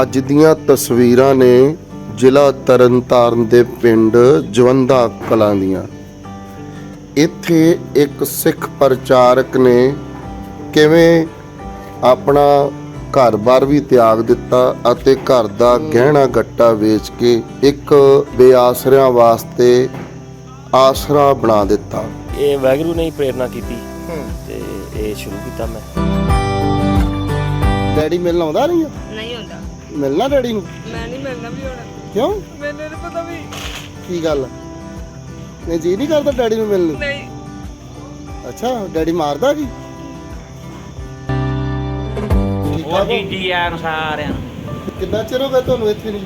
ਅੱਜ ਦੀਆਂ ਤਸਵੀਰਾਂ ਨੇ ਜ਼ਿਲ੍ਹਾ ਤਰਨਤਾਰਨ ਦੇ ਪਿੰਡ ਜਵੰਦਾ ਕਲਾਂ ਦੀਆਂ। ਇੱਥੇ ਇੱਕ ਸਿੱਖ ਪ੍ਰਚਾਰਕ ਨੇ ਕਿਵੇਂ ਆਪਣਾ ਘਰ-ਬਾਰ ਵੀ ਤਿਆਗ ਦਿੱਤਾ ਅਤੇ ਘਰ ਦਾ ਗਹਿਣਾ ਗੱਟਾ ਵੇਚ ਕੇ ਇੱਕ ਬੇਆਸਰਿਆਂ ਵਾਸਤੇ ਆਸਰਾ ਬਣਾ ਦਿੱਤਾ। ਇਹ ਵੈਗਰੂ ਨੇ ਹੀ ਪ੍ਰੇਰਣਾ ਕੀਤੀ ਤੇ ਇਹ ਸ਼ੁਰੂ ਕੀਤਾ ਮੈਂ। ਡੈਡੀ ਮਿਲਣ ਆਉਂਦਾ ਨਹੀਂ ਮਿਲਣਾ ਡੈਡੀ ਨੂੰ? ਮੈਂ ਨਹੀਂ ਮਿਲਣਾ ਵੀ ਹੋਣਾ। ਕਿਉਂ? ਮੈਨੂੰ ਨਹੀਂ ਪਤਾ ਵੀ। ਕੀ ਗੱਲ? ਨਹੀਂ ਜੀ ਨਹੀਂ ਕਰਦਾ ਡੈਡੀ ਨੂੰ ਮਿਲਣ ਨੂੰ? ਨਹੀਂ। ਅੱਛਾ ਡੈਡੀ ਮਾਰਦਾ ਕੀ? ਠੀਕ ਉਹ ਠਾਕ ਜੀ ਹੋ? ਜੀ ਆਇਆਂ ਨੂੰ ਸਾਰਿਆਂ ਨੂੰ। ਕਿੰਨਾ ਚਿਰ ਹੋ ਗਿਆ ਤੁਹਾਨੂੰ ਇੱਥੇ ਨਹੀਂ?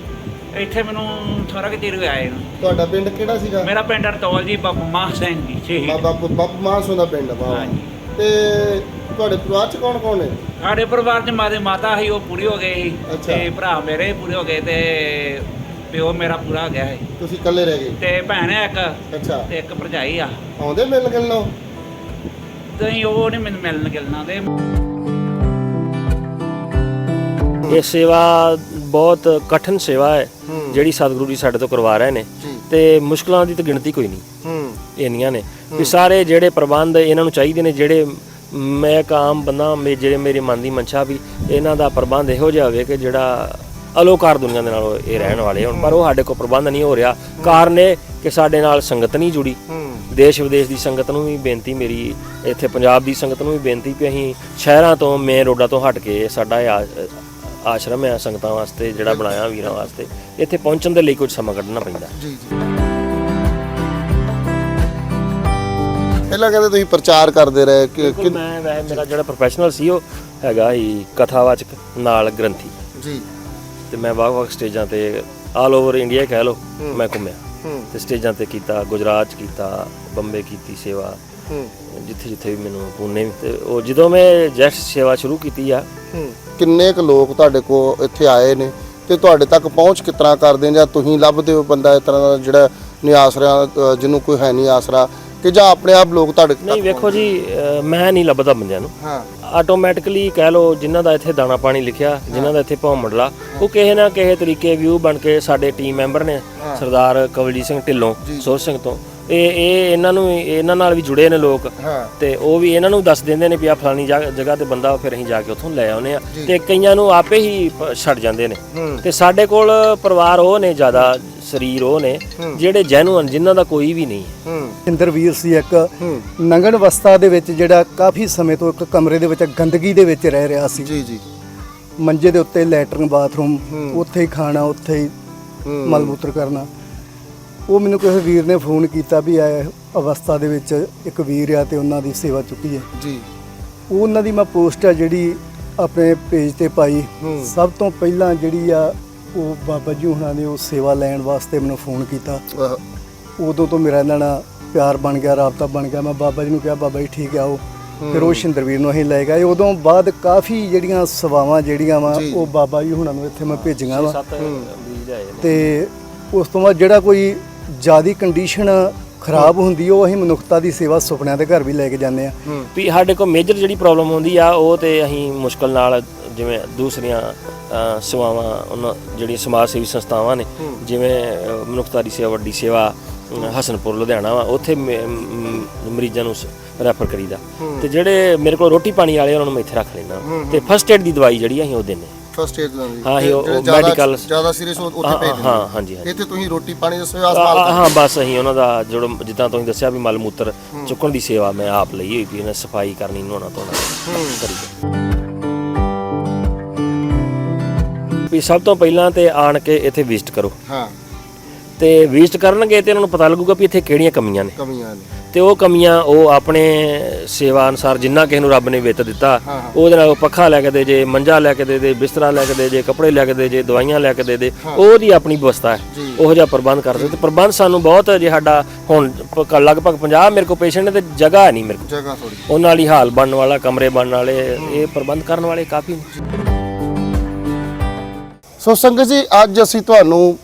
ਇੱਥੇ ਮੈਨੂੰ ਥੋੜਾ ਕਿ ਚਿਰ ਹੋਇਆ ਆਏ ਨੂੰ ਤੁਹਾਡਾ ਪਿੰਡ ਕਿਹੜਾ ਸੀਗਾ? ਮੇਰਾ ਪਿੰਡ ਅਰਤੌਲ ਜੀ ਬਾਬੂ ਮਾਹ ਸਿੰਘ ਜੀ ਸ਼ਹੀਦ। ਬਾਬਾ ਬਾਬਾ ਮਾਨਸੋਂ ਦਾ ਪਿੰਡ ਬਾਬਾ ਹਾਂਜੀ। ਤੇ ਤੁਹਾਡੇ ਪਰਿਵਾਰ ਚ ਕੌਣ ਕੌਣ ਨੇ? ਸਾਡੇ ਪਰਿਵਾਰ ਚ ਮਾਦੇ ਮਾਤਾ ਸੀ ਉਹ ਪੂਰੀ ਹੋ ਸੀ। ਅੱਛਾ। ਤੇ ਭਰਾ ਮੇਰੇ ਪੂਰੇ ਹੋ ਗਏ ਤੇ ਪਿਓ ਮੇਰਾ ਪੂਰਾ ਹੋ ਗਿਆ ਹੈ ਤੁਸੀਂ ਇਕੱਲੇ ਰਹਿ ਗਏ? ਤੇ ਭੈਣ ਹੈ ਇੱਕ। ਅੱਛਾ। ਤੇ ਇੱਕ ਭਰਜਾਈ ਆ। ਆਉਂਦੇ ਮਿਲਣ ਗਿਲਣੋਂ ਤੇ ਉਹ ਨਹੀਂ ਮੈਨੂੰ ਮਿਲਣ ਗਿਲਣਾ ਤੇ ਇਹ ਸੇਵਾ ਬਹੁਤ ਕਠਿਨ ਸੇਵਾ ਹੈ ਹੂੰ। ਜਿਹੜੀ ਸਤਿਗੁਰੂ ਜੀ ਸਾਡੇ ਤੋਂ ਕਰਵਾ ਰਹੇ ਨੇ। ਜੀ। ਤੇ ਮੁਸ਼ਕਲਾਂ ਦੀ ਤਾਂ ਗਿਣਤੀ ਕੋਈ ਨਹੀਂ। ਹੂੰ। ਇੰਨੀਆਂ ਨੇ। ਵੀ ਸਾਰੇ ਜਿਹੜੇ ਪ੍ਰਬੰਧ ਇਹਨਾਂ ਨੂੰ ਚਾਹੀਦੇ ਨੇ ਜਿਹੜੇ ਮੈਂ ਇੱਕ ਆਮ ਬੰਦਾ, ਮੇ ਜਿਹੜੇ ਮੇਰੀ ਮਨ ਦੀ ਮਨਸ਼ਾ ਵੀ, ਇਹਨਾਂ ਦਾ ਪ੍ਰਬੰਧ ਇਹੋ ਜਿਹਾ ਹੋਵੇ ਕਿ ਜਿਹੜਾ ਅਲੋਕਾਰ ਦੁਨੀਆ ਦੇ ਨਾਲ ਇਹ ਰਹਿਣ ਵਾਲੇ ਹੋਣ। ਪਰ ਉਹ ਸਾਡੇ ਕੋਲ ਪ੍ਰਬੰਧ ਨਹੀਂ ਹੋ ਰਿਹਾ। ਕਾਰਨ ਇਹ ਕਿ ਸਾਡੇ ਨਾਲ ਸੰਗਤ ਨਹੀਂ ਜੁੜੀ। ਦੇਸ਼ ਵਿਦੇਸ਼ ਦੀ ਸੰਗਤ ਨੂੰ ਵੀ ਬੇਨਤੀ ਮੇਰੀ, ਇੱਥੇ ਪੰਜਾਬ ਦੀ ਸੰਗਤ ਨੂੰ ਵੀ ਬੇਨਤੀ ਕਿ ਅਸੀਂ ਸ਼ਹਿਰਾਂ ਤੋਂ, ਮੇਨ ਰੋਡਾਂ ਤੋਂ ਹਟ ਕੇ ਸਾਡਾ ਇਹ ਆਸ਼ਰਮ ਹੈ ਸੰਗਤਾਂ ਵਾਸਤੇ, ਜਿਹੜਾ ਬਣਾਇਆ ਵੀਰਾਂ ਵਾਸਤੇ, ਇੱਥੇ ਪਹੁੰਚਣ ਦੇ ਲਈ ਕੁਝ ਸਮਾਂ ਕੱਢਣਾ ਪੈਂਦਾ। ਜੀ ਜੀ। ਪਹਿਲਾਂ ਕਹਿੰਦੇ ਤੁਸੀਂ ਪ੍ਰਚਾਰ ਕਰਦੇ ਰਹੇ ਕਿ ਬਿਲਕੁਲ ਮੈਂ ਵੈਸੇ ਮੇਰਾ ਜਿਹੜਾ ਪ੍ਰੋਫੈਸ਼ਨਲ ਸੀ ਉਹ ਹੈਗਾ ਹੀ ਕਥਾਵਾਚਕ ਨਾਲ ਗ੍ਰੰਥੀ। ਜੀ। ਤੇ ਮੈਂ ਵੱਖ-ਵੱਖ ਸਟੇਜਾਂ ਤੇ ਆਲ ਓਵਰ ਇੰਡੀਆ ਕਹਿ ਲਓ ਮੈਂ ਘੁੰਮਿਆ। ਤੇ ਸਟੇਜਾਂ ਤੇ ਕੀਤਾ ਗੁਜਰਾਤ ਚ ਕੀਤਾ ਬੰਬੇ ਕੀਤੀ ਸੇਵਾ। ਜਿੱਥੇ ਜਿੱਥੇ ਵੀ ਮੈਨੂੰ ਪੂਨੇ ਵੀ ਤੇ ਉਹ ਜਦੋਂ ਮੈਂ ਜੈਸਟ ਸੇਵਾ ਸ਼ੁਰੂ ਕੀਤੀ ਆ ਕਿੰਨੇ ਕੁ ਲੋਕ ਤੁਹਾਡੇ ਕੋਲ ਇੱਥੇ ਆਏ ਨੇ? ਤੇ ਤੁਹਾਡੇ ਤੱਕ ਪਹੁੰਚ ਤਰ੍ਹਾਂ ਕਰਦੇ ਜਾਂ ਤੁਸੀਂ ਲੱਭਦੇ ਹੋ ਬੰਦਾ ਇਸ ਤਰ੍ਹਾਂ ਦਾ ਜਿਹੜਾ ਨਹੀਂ ਆਸਰਾ ਅ, ਜਿਹਨੂੰ ਕੋਈ ਹੈ ਨਹੀਂ ਆਸਰਾ? ਕਿ ਜਾਂ ਆਪਣੇ ਆਪ ਲੋਕ ਤੁਹਾਡੇ ਨਹੀਂ ਵੇਖੋ ਜੀ ਅਹ ਮੈਂ ਨਹੀਂ ਲੱਭਦਾ ਬੰਦਿਆਂ ਨੂੰ। ਹਾਂ। ਆਟੋਮੈਟਿਕਲੀ ਕਹਿ ਲਓ ਜਿਨ੍ਹਾਂ ਦਾ ਇੱਥੇ ਦਾਣਾ ਪਾਣੀ ਲਿਖਿਆ ਜਿਨ੍ਹਾਂ ਦਾ ਇੱਥੇ ਭੌਂ ਮੰਡਲਾ ਉਹ ਕਿਸੇ ਨਾ ਕਿਸੇ ਤਰੀਕੇ ਵਿਊ ਬਣ ਕੇ ਸਾਡੇ ਟੀਮ ਮੈਂਬਰ ਨੇ ਸਰਦਾਰ ਕਵਲਜੀਤ ਸਿੰਘ ਢਿੱਲੋਂ ਸੁਰ ਸਿੰਘ ਤੋਂ। ਇਹ ਇਹ ਇਹਨਾਂ ਨੂੰ ਇਹਨਾਂ ਨਾਲ ਵੀ ਜੁੜੇ ਨੇ ਲੋਕ। ਹਾਂ। ਤੇ ਉਹ ਵੀ ਇਹਨਾਂ ਨੂੰ ਦੱਸ ਦਿੰਦੇ ਨੇ ਵੀ ਆ ਫਲਾਨੀ ਜਗ੍ਹਾ ਜਗ੍ਹਾ ਤੇ ਬੰਦਾ ਫਿਰ ਅਸੀਂ ਜਾ ਕੇ ਉੱਥੋਂ ਲੈ ਆਉਨੇ ਆ ਤੇ ਕਈਆਂ ਨੂੰ ਆਪੇ ਹੀ ਪ- ਛੱਡ ਜਾਂਦੇ ਨੇ। ਤੇ ਸਾਡੇ ਕੋਲ ਪਰਿਵਾਰ ਉਹ ਨੇ ਜ਼ਿਆਦਾ ਸਰੀਰ ਉਹ ਨੇ ਜਿਹੜੇ ਜੈਨੂਅਨ ਜਿਨ੍ਹਾਂ ਦਾ ਕੋਈ ਵੀ ਨਹੀਂ। ਹੈ। ਹੂੰ ਇੰਦਰਵੀਰ ਸੀ ਇੱਕ। ਨੰਗਣ ਅਵਸਥਾ ਦੇ ਵਿੱਚ ਜਿਹੜਾ ਕਾਫੀ ਸਮੇਂ ਤੋਂ ਇੱਕ ਕਮਰੇ ਦੇ ਵਿੱਚ ਗੰਦਗੀ ਦੇ ਵਿੱਚ ਰਹਿ ਰਿਹਾ ਸੀ। ਜੀ ਜੀ। ਮੰਜੇ ਦੇ ਉੱਤੇ ਲੈਟਰਨ ਬਾਥਰੂਮ ਉੱਥੇ ਹੀ ਖਾਣਾ ਉੱਥੇ ਹੀ ਹੂੰ। ਮਲ ਮੂਤਰ ਕਰਨਾ। ਉਹ ਮੈਨੂੰ ਕਿਸੇ ਵੀਰ ਨੇ ਫੋਨ ਕੀਤਾ ਵੀ ਇਹ ਅਵਸਥਾ ਦੇ ਵਿੱਚ ਇੱਕ ਵੀਰ ਆ ਤੇ ਉਹਨਾਂ ਦੀ ਸੇਵਾ ਚੁੱਕੀ ਹੈ। ਜੀ। ਉਹ ਉਹਨਾਂ ਦੀ ਮੈਂ ਪੋਸਟ ਆ ਜਿਹੜੀ ਆਪਣੇ ਪੇਜ ਤੇ ਪਾਈ। ਸਭ ਤੋਂ ਪਹਿਲਾਂ ਜਿਹੜੀ ਆ ਉਹ ਬਾਬਾ ਜੀ ਹੁਣਾਂ ਨੇ ਉਹ ਸੇਵਾ ਲੈਣ ਵਾਸਤੇ ਮੈਨੂੰ ਫੋਨ ਕੀਤਾ। ਉਦੋਂ ਤੋਂ ਮੇਰਾ ਇਹਨਾਂ ਨਾਲ ਪਿਆਰ ਬਣ ਗਿਆ ਰਾਬਤਾ ਬਣ ਗਿਆ। ਮੈਂ ਬਾਬਾ ਜੀ ਨੂੰ ਕਿਹਾ ਬਾਬਾ ਜੀ ਠੀਕ ਆ ਉਹ। ਫਿਰ ਉਹ ਸ਼ਿੰਦਰਵੀਰ ਨੂੰ ਅਸੀਂ ਲੈ ਗਏ। ਉਦੋਂ ਬਾਅਦ ਕਾਫੀ ਜਿਹੜੀਆਂ ਸੇਵਾਵਾਂ ਜਿਹੜੀਆਂ ਵਾ। ਉਹ ਬਾਬਾ ਜੀ ਹੁਣਾਂ ਨੂੰ ਇੱਥੇ ਮੈਂ ਭੇਜੀਆਂ ਵਾ। ਤੇ ਉਸ ਤੋਂ ਬਾਅਦ ਜਿਹੜਾ ਕੋਈ ਜਿਆਦੀ ਕੰਡੀਸ਼ਨ ਖਰਾਬ ਹੁੰਦੀ ਉਹ ਅਸੀਂ ਮਨੁੱਖਤਾ ਦੀ ਸੇਵਾ ਸੁਪਨਿਆਂ ਦੇ ਘਰ ਵੀ ਲੈ ਕੇ ਜਾਂਦੇ ਆ ਵੀ ਸਾਡੇ ਕੋਲ ਮੇਜਰ ਜਿਹੜੀ ਪ੍ਰੋਬਲਮ ਹੁੰਦੀ ਆ ਉਹ ਤੇ ਅਸੀਂ ਮੁਸ਼ਕਲ ਨਾਲ ਜਿਵੇਂ ਦੂਸਰੀਆਂ ਸੇਵਾਵਾਂ ਉਹਨਾਂ ਜਿਹੜੀਆਂ ਸਮਾਜ ਸੇਵੀ ਸੰਸਥਾਵਾਂ ਨੇ ਜਿਵੇਂ ਮਨੁੱਖਤਾ ਦੀ ਸੇਵਾ ਵੱਡੀ ਸੇਵਾ ਹਸਨਪੁਰ ਲੁਧਿਆਣਾ ਵਾ ਉੱਥੇ ਮਰੀਜ਼ਾਂ ਨੂੰ ਰੈਫਰ ਕਰੀਦਾ। ਤੇ ਜਿਹੜੇ ਮੇਰੇ ਕੋਲ ਰੋਟੀ ਪਾਣੀ ਵਾਲੇ ਉਹਨਾਂ ਨੂੰ ਮੈਂ ਇੱਥੇ ਰੱਖ ਲੈਣਾ ਤੇ ਫਸਟ ਏਡ ਦੀ ਦਵਾਈ ਜਿਹੜੀ ਅਸੀਂ ਉਹ ਦਿੰਨੇ ਫਸਟ ਏਡ ਦਾ ਹਾਂ, ਇਹ ਉਹ- ਉਹ ਜ਼ਿਆਦਾ- medical- ਜ਼ਿਆਦਾ ਸੀਰੀਅਸ ਉੱਥੇ ਹਾਂ, ਭੇਜ ਦਿੰਦੇ ਹਾਂ, ਹਾਂਜੀ, ਹਾਂਜੀ। ਇੱਥੇ ਤੁਸੀਂ ਰੋਟੀ ਪਾਣੀ ਦਾ ਸੇਵਾ ਸੰਭਾਲ ਆ- ਹਾਂ ਬਸ ਅਸੀਂ ਉਹਨਾਂ ਦਾ ਜਿਹੜਾ ਜਿੱਦਾਂ ਤੁਸੀਂ ਦੱਸਿਆ ਵੀ ਮਲ ਮੂਤਰ ਚੁੱਕਣ ਦੀ ਸੇਵਾ ਮੈਂ ਆਪ ਲਈ ਹੋਈ ਵੀ ਇਹਨਾਂ ਸਫ਼ਾਈ ਕਰਨੀ ਨਹਾਉਣਾ ਧੋਣਾ ਕਰੀ ਵੀ ਸਭ ਤੋਂ ਪਹਿਲਾਂ ਤੇ ਆਣ ਕੇ ਇੱਥੇ ਵਿਜ਼ਿਟ ਕਰੋ। ਹਾਂ। ਤੇ ਵਿਜ਼ਿਟ ਕਰਨਗੇ ਤੇ ਇਹਨਾਂ ਨੂੰ ਪਤਾ ਲੱਗੂਗਾ ਵੀ ਇੱਥੇ ਕਿਹੜੀਆਂ ਕਮੀਆਂ ਨੇ। ਕਮੀਆਂ ਨੇ। ਤੇ ਉਹ ਕਮੀਆਂ ਉਹ ਆਪਣੇ ਸੇਵਾ ਅਨੁਸਾਰ ਜਿੰਨਾ ਕਿਸੇ ਨੂੰ ਰੱਬ ਨੇ ਵਿੱਤ ਦਿੱਤਾ। ਉਹਦੇ ਨਾਲ ਉਹ ਪੱਖਾ ਲੈ ਕੇ ਦੇ ਜੇ ਮੰਜਾ ਲੈ ਕੇ ਦੇ ਦੇ ਬਿਸਤਰਾ ਲੈ ਕੇ ਦੇ ਜੇ ਕੱਪੜੇ ਲੈ ਕੇ ਦੇ ਜੇ ਦਵਾਈਆਂ ਲੈ ਕੇ ਦੇ ਦੇ ਉਹਦੀ ਆਪਣੀ ਵਿਵਸਥਾ ਹੈ। ਉਹੋ ਜਿਹਾ ਪ੍ਰਬੰਧ ਕਰ ਸਕਦੇ। ਤੇ ਪ੍ਰਬੰਧ ਸਾਨੂੰ ਬਹੁਤ ਜੇ ਸਾਡਾ ਹੁਣ ਪ- ਲਗਭਗ 50 ਮੇਰੇ ਕੋਲ ਪੇਸ਼ੈਂਟ ਨੇ ਤੇ ਜਗ੍ਹਾ ਹੈ ਨਹੀਂ ਮੇਰੇ ਕੋਲ। ਜਗ੍ਹਾ ਥੋੜੀ ਉਹਨਾਂ ਵਾਲੀ ਹਾਲ ਬਣਨ ਵਾਲਾ ਕਮਰੇ ਬਣਨ ਵਾਲੇ ਇਹ ਪ੍ਰਬੰਧ ਕਰਨ ਵਾਲੇ ਕਾਫੀ ਨੇ। ਸੋ ਸੰਗਤ ਜੀ ਅੱਜ ਅਸੀਂ ਤੁਹਾਨੂੰ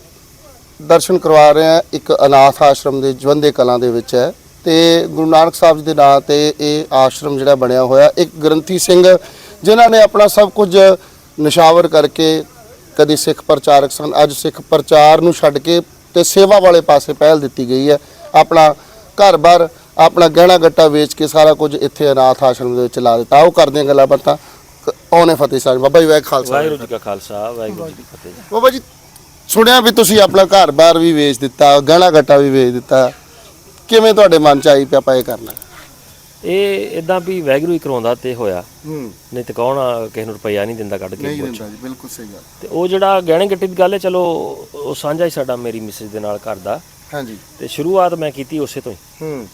ਦਰਸ਼ਨ ਕਰਵਾ ਰਹੇ ਹਾਂ। ਇੱਕ ਅਨਾਥ ਆਸ਼ਰਮ ਦੇ ਜਵੰਦੇ ਕਲਾਂ ਦੇ ਵਿੱਚ ਹੈ ਤੇ ਗੁਰੂ ਨਾਨਕ ਸਾਹਿਬ ਜੀ ਦੇ ਨਾਂ ਤੇ ਇਹ ਆਸ਼ਰਮ ਜਿਹੜਾ ਬਣਿਆ ਹੋਇਆ ਇੱਕ ਗ੍ਰੰਥੀ ਸਿੰਘ ਜਿਨ੍ਹਾਂ ਨੇ ਆਪਣਾ ਸਭ ਕੁਝ ਨਿਸ਼ਾਵਰ ਕਰਕੇ ਕਦੀ ਸਿੱਖ ਪ੍ਰਚਾਰਕ ਸਨ ਅੱਜ ਸਿੱਖ ਪ੍ਰਚਾਰ ਨੂੰ ਛੱਡ ਕੇ ਤੇ ਸੇਵਾ ਵਾਲੇ ਪਾਸੇ ਪਹਿਲ ਦਿੱਤੀ ਗਈ ਹੈ। ਆਪਣਾ ਘਰ-ਬਾਰ ਆਪਣਾ ਗਹਿਣਾ ਗੱਟਾ ਵੇਚ ਕੇ ਸਾਰਾ ਕੁਝ ਇੱਥੇ ਅਨਾਥ ਆਸ਼ਰਮ ਦੇ ਵਿੱਚ ਲਾ ਦਿੱਤਾ। ਉਹ ਕਰਦੇ ਹਾਂ ਗੱਲਾਂ ਬਾਤਾਂ। ਆਉਣੇ ਫਤਿਹ ਸਾਹਿਬ। ਬਾਬਾ ਜੀ ਵਾਹਿਗੁਰੂ ਖਾਲਸਾ। ਵਾਹਿਗੁਰੂ ਜੀ ਕਾ ਖਾਲਸਾ ਵਾਹਿਗੁਰੂ ਜੀ ਕੀ ਫਤਿਹ। ਬਾਬਾ ਜੀ ਸੁਣਿਆ ਵੀ ਤੁਸੀਂ ਆਪਣਾ ਘਰ-ਬਾਰ ਵੀ ਵੇਚ ਦਿੱਤਾ ਗਹਿਣਾ ਗੱਟਾ ਵੀ ਵੇਚ ਦਿੱਤਾ। ਕਿਵੇਂ ਤੁਹਾਡੇ ਮਨ ਚ ਆਈ ਪਿਆ ਆਪਾਂ ਇਹ ਕਰਨਾ? ਇਹ ਇਦਾਂ ਵੀ ਵਾਹਿਗੁਰੂ ਹੀ ਕਰਾਉਂਦਾ ਤੇ ਹੋਇਆ। ਹੂੰ। ਨਹੀਂ ਤੇ ਕੌਣ ਆ, ਕਿਸੇ ਨੂੰ ਰੁਪਈਆ ਨਹੀਂ ਦਿੰਦਾ ਕੱਢ ਕੇ ਨਹੀਂ ਕੁਛ। ਦਿੰਦਾ ਜੀ ਬਿਲਕੁਲ ਸਹੀ ਗੱਲ। ਤੇ ਉਹ ਜਿਹੜਾ ਗਹਿਣੇ ਗੱਟੇ ਦੀ ਗੱਲ ਹੈ ਚਲੋ ਉਹ ਸਾਂਝਾ ਹੀ ਸਾਡਾ ਮੇਰੀ ਮਿਸਿਸ ਦੇ ਨਾਲ ਘਰ ਦਾ। ਹਾਂਜੀ। ਤੇ ਸ਼ੁਰੂਆਤ ਮੈਂ ਕੀਤੀ ਉਸੇ ਤੋਂ ਹੀ। ਹੂੰ।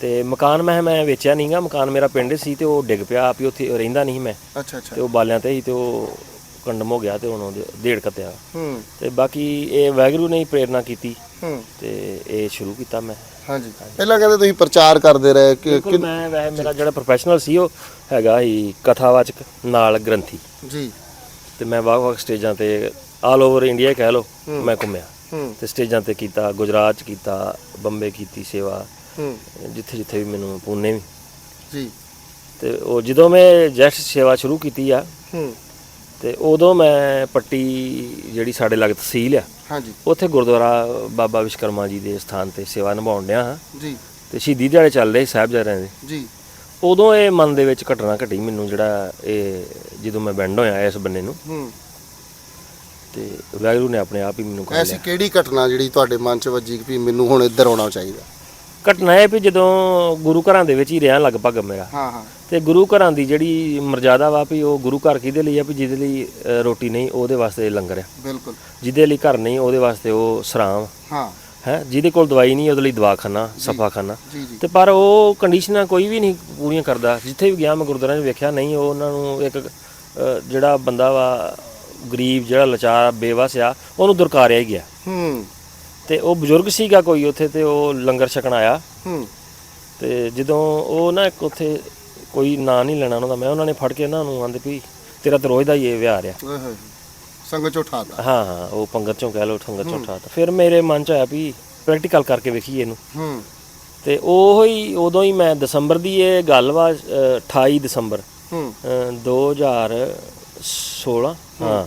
ਤੇ ਮਕਾਨ ਮੈਂ ਮੈਂ ਵੇਚਿਆ ਨਹੀਂਗਾ ਮਕਾਨ ਮੇਰਾ ਪਿੰਡ ਸੀ ਤੇ ਉਹ ਡਿੱਗ ਪਿਆ ਵੀ ਉੱਥੇ ਰਹਿੰਦਾ ਨਹੀਂ ਮੈਂ। ਅੱਛਾ ਅੱਛਾ। ਤੇ ਉਹ ਬਾਲਿਆਂ ਤੇ ਹੀ ਤੇ ਉਹ ਕੰਡਮ ਹੋ ਗਿਆ ਤੇ ਹੁਣ ਉਹਦੇ ਡੇਢ ਕੱਤਿਆ ਹੂੰ। ਤੇ ਬਾਕੀ ਇਹ ਵਾਹਿਗੁਰੂ ਨੇ ਹੀ ਪ੍ਰੇਰਣਾ ਕੀਤੀ। ਹੂੰ। ਤੇ ਇਹ ਸ਼ੁਰੂ ਕੀਤਾ ਮੈਂ। ਹਾਂਜੀ। ਪਹਿਲਾਂ ਕਹਿੰਦੇ ਤੁਸੀਂ ਪ੍ਰਚਾਰ ਕਰਦੇ ਰਹੇ ਕਿ ਬਿਲਕੁਲ ਮੈਂ ਵੈਸੇ ਮੇਰਾ ਜਿਹੜਾ ਪ੍ਰੋਫੈਸ਼ਨਲ ਸੀ ਉਹ ਹੈਗਾ ਹੀ ਕਥਾਵਾਚਕ ਨਾਲ ਗ੍ਰੰਥੀ। ਜੀ। ਤੇ ਮੈਂ ਵੱਖ-ਵੱਖ ਸਟੇਜਾਂ ਤੇ ਆਲ ਓਵਰ ਇੰਡੀਆ ਕਹਿ ਲਓ ਮੈਂ ਘੁੰਮਿਆ। ਤੇ ਸਟੇਜਾਂ ਤੇ ਕੀਤਾ ਗੁਜਰਾਤ ਚ ਕੀਤਾ ਬੰਬੇ ਕੀਤੀ ਸੇਵਾ। ਜਿੱਥੇ ਜਿੱਥੇ ਵੀ ਮੈਨੂੰ ਪੂਨੇ ਵੀ। ਜੀ। ਤੇ ਉਹ ਜਦੋਂ ਮੈਂ ਜੈਸਟ ਸੇਵਾ ਸ਼ੁਰੂ ਕੀਤੀ ਆ ਤੇ ਉਦੋਂ ਮੈਂ ਪੱਟੀ ਜਿਹੜੀ ਸਾਡੇ ਲਾਗੇ ਤਹਿਸੀਲ ਆ ਹਾਂਜੀ। ਉੱਥੇ ਗੁਰਦੁਆਰਾ ਬਾਬਾ ਵਿਸ਼ਕਰਮਾ ਜੀ ਦੇ ਸਥਾਨ ਤੇ ਸੇਵਾ ਨਿਭਾਉਣ ਡਿਆ ਹਾਂ। ਜੀ। ਤੇ ਸ਼ਹੀਦੀ ਦਿਹਾੜੇ ਚੱਲ ਰਹੇ ਸਾਹਿਬਜ਼ਾਦਿਆਂ ਦੇ। ਜੀ। ਉਦੋਂ ਇਹ ਮਨ ਦੇ ਵਿੱਚ ਘਟਨਾ ਘਟੀ ਮੈਨੂੰ ਜਿਹੜਾ ਇਹ ਜਦੋਂ ਮੈਂ ਬੈਂਡ ਹੋਇਆ ਇਸ ਬੰਨੇ ਨੂੰ। ਹੂੰ। ਤੇ ਵਾਹਿਗੁਰੂ ਨੇ ਆਪਣੇ ਆਪ ਹੀ ਮੈਨੂੰ ਕਰ ਐਸੀ ਕਿਹੜੀ ਘਟਨਾ ਜਿਹੜੀ ਤੁਹਾਡੇ ਮਨ 'ਚ ਵੱਜੀ ਕਿ ਵੀ ਮੈਨੂੰ ਹੁਣ ਇੱਧਰ ਆਉਣਾ ਚਾਹੀਦਾ? ਘਟਨਾ ਇਹ ਵੀ ਜਦੋਂ ਗੁਰੂ ਘਰਾਂ ਦੇ ਵਿੱਚ ਹੀ ਰਿਹਾ ਲਗਭਗ ਮੇਰਾ। ਹਾਂ ਹਾਂ। ਤੇ ਗੁਰੂ ਘਰਾਂ ਦੀ ਜਿਹੜੀ ਮਰਜ਼ਾਦਾ ਵਾ ਵੀ ਉਹ ਗੁਰੂ ਘਰ ਕਿਹਦੇ ਲਈ ਆ ਵੀ ਜਿਹਦੇ ਲਈ ਅ, ਰੋਟੀ ਨਹੀਂ ਉਹਦੇ ਵਾਸਤੇ ਲੰਗਰ ਆ। ਬਿਲਕੁਲ। ਜਿਹਦੇ ਲਈ ਘਰ ਨਹੀਂ ਉਹਦੇ ਵਾਸਤੇ ਉਹ ਸਰਾਮ ਹਾਂ। ਹੈ ਜਿਹਦੇ ਕੋਲ ਦਵਾਈ ਨਹੀਂ ਉਹਦੇ ਲਈ ਦਵਾਖਾਨਾ ਸਫਾਖਾਨਾ। ਜੀ ਜੀ। ਤੇ ਪਰ ਉਹ ਕੰਡੀਸ਼ਨਾਂ ਕੋਈ ਵੀ ਨਹੀਂ ਪੂਰੀਆਂ ਕਰਦਾ। ਜਿੱਥੇ ਵੀ ਗਿਆ ਮੈਂ ਗੁਰਦੁਆਰਿਆਂ 'ਚ ਵੇਖਿਆ ਨਹੀਂ ਉਹ ਉਹਨਾਂ ਨੂੰ ਇੱਕ ਅ, ਜਿਹੜਾ ਬੰਦਾ ਵਾ ਗਰੀਬ ਜਿਹੜਾ ਲਾਚਾਰ ਬੇਵਸ ਆ ਉਹਨੂੰ ਦੁਰਕਾਰਿਆ ਹੀ ਗਿਆ। ਹੂੰ। ਤੇ ਉਹ ਬਜ਼ੁਰਗ ਸੀਗਾ ਕੋਈ ਉੱਥੇ ਤੇ ਉਹ ਲੰਗਰ ਛਕਣ ਆਇਆ। ਹੂੰ। ਤੇ ਜਦੋਂ ਉਹ ਨਾ ਇੱਕ ਉੱਥੇ ਕੋਈ ਨਾਂ ਨਹੀਂ ਲੈਣਾ ਉਹਨਾਂ ਦਾ ਮੈਂ ਉਹਨਾਂ ਨੇ ਫੜ ਕੇ ਉਹਨਾਂ ਨੂੰ ਆਂਦੇ ਵੀ ਤੇਰਾ ਤਾਂ ਰੋਜ਼ ਦਾ ਹੀ ਇਹ ਵਿਹਾਰ ਆ। ਸੰਗਤ 'ਚ ਉਠਾਤਾ ਹਾਂ ਹਾਂ ਉਹ ਪੰਗਤ ਚੋਂ ਕਹਿ ਲਓ ਠੰਗਤ ਚੋਂ ਠਾਤਾ ਫਿਰ ਮੇਰੇ ਮਨ ਚ ਆਇਆ ਵੀ ਪ੍ਰੈਕਟੀਕਲ ਕਰਕੇ ਵੇਖੀਏ ਇਹਨੂੰ। ਹੂੰ। ਤੇ ਉਹ ਹੀ ਉਦੋਂ ਹੀ ਮੈਂ ਦਸੰਬਰ ਦੀ ਇਹ ਗੱਲ ਵਾ ਅ, 28 ਦਸੰਬਰ ਹੂੰ। ਅ, 2016 ਹਾਂ।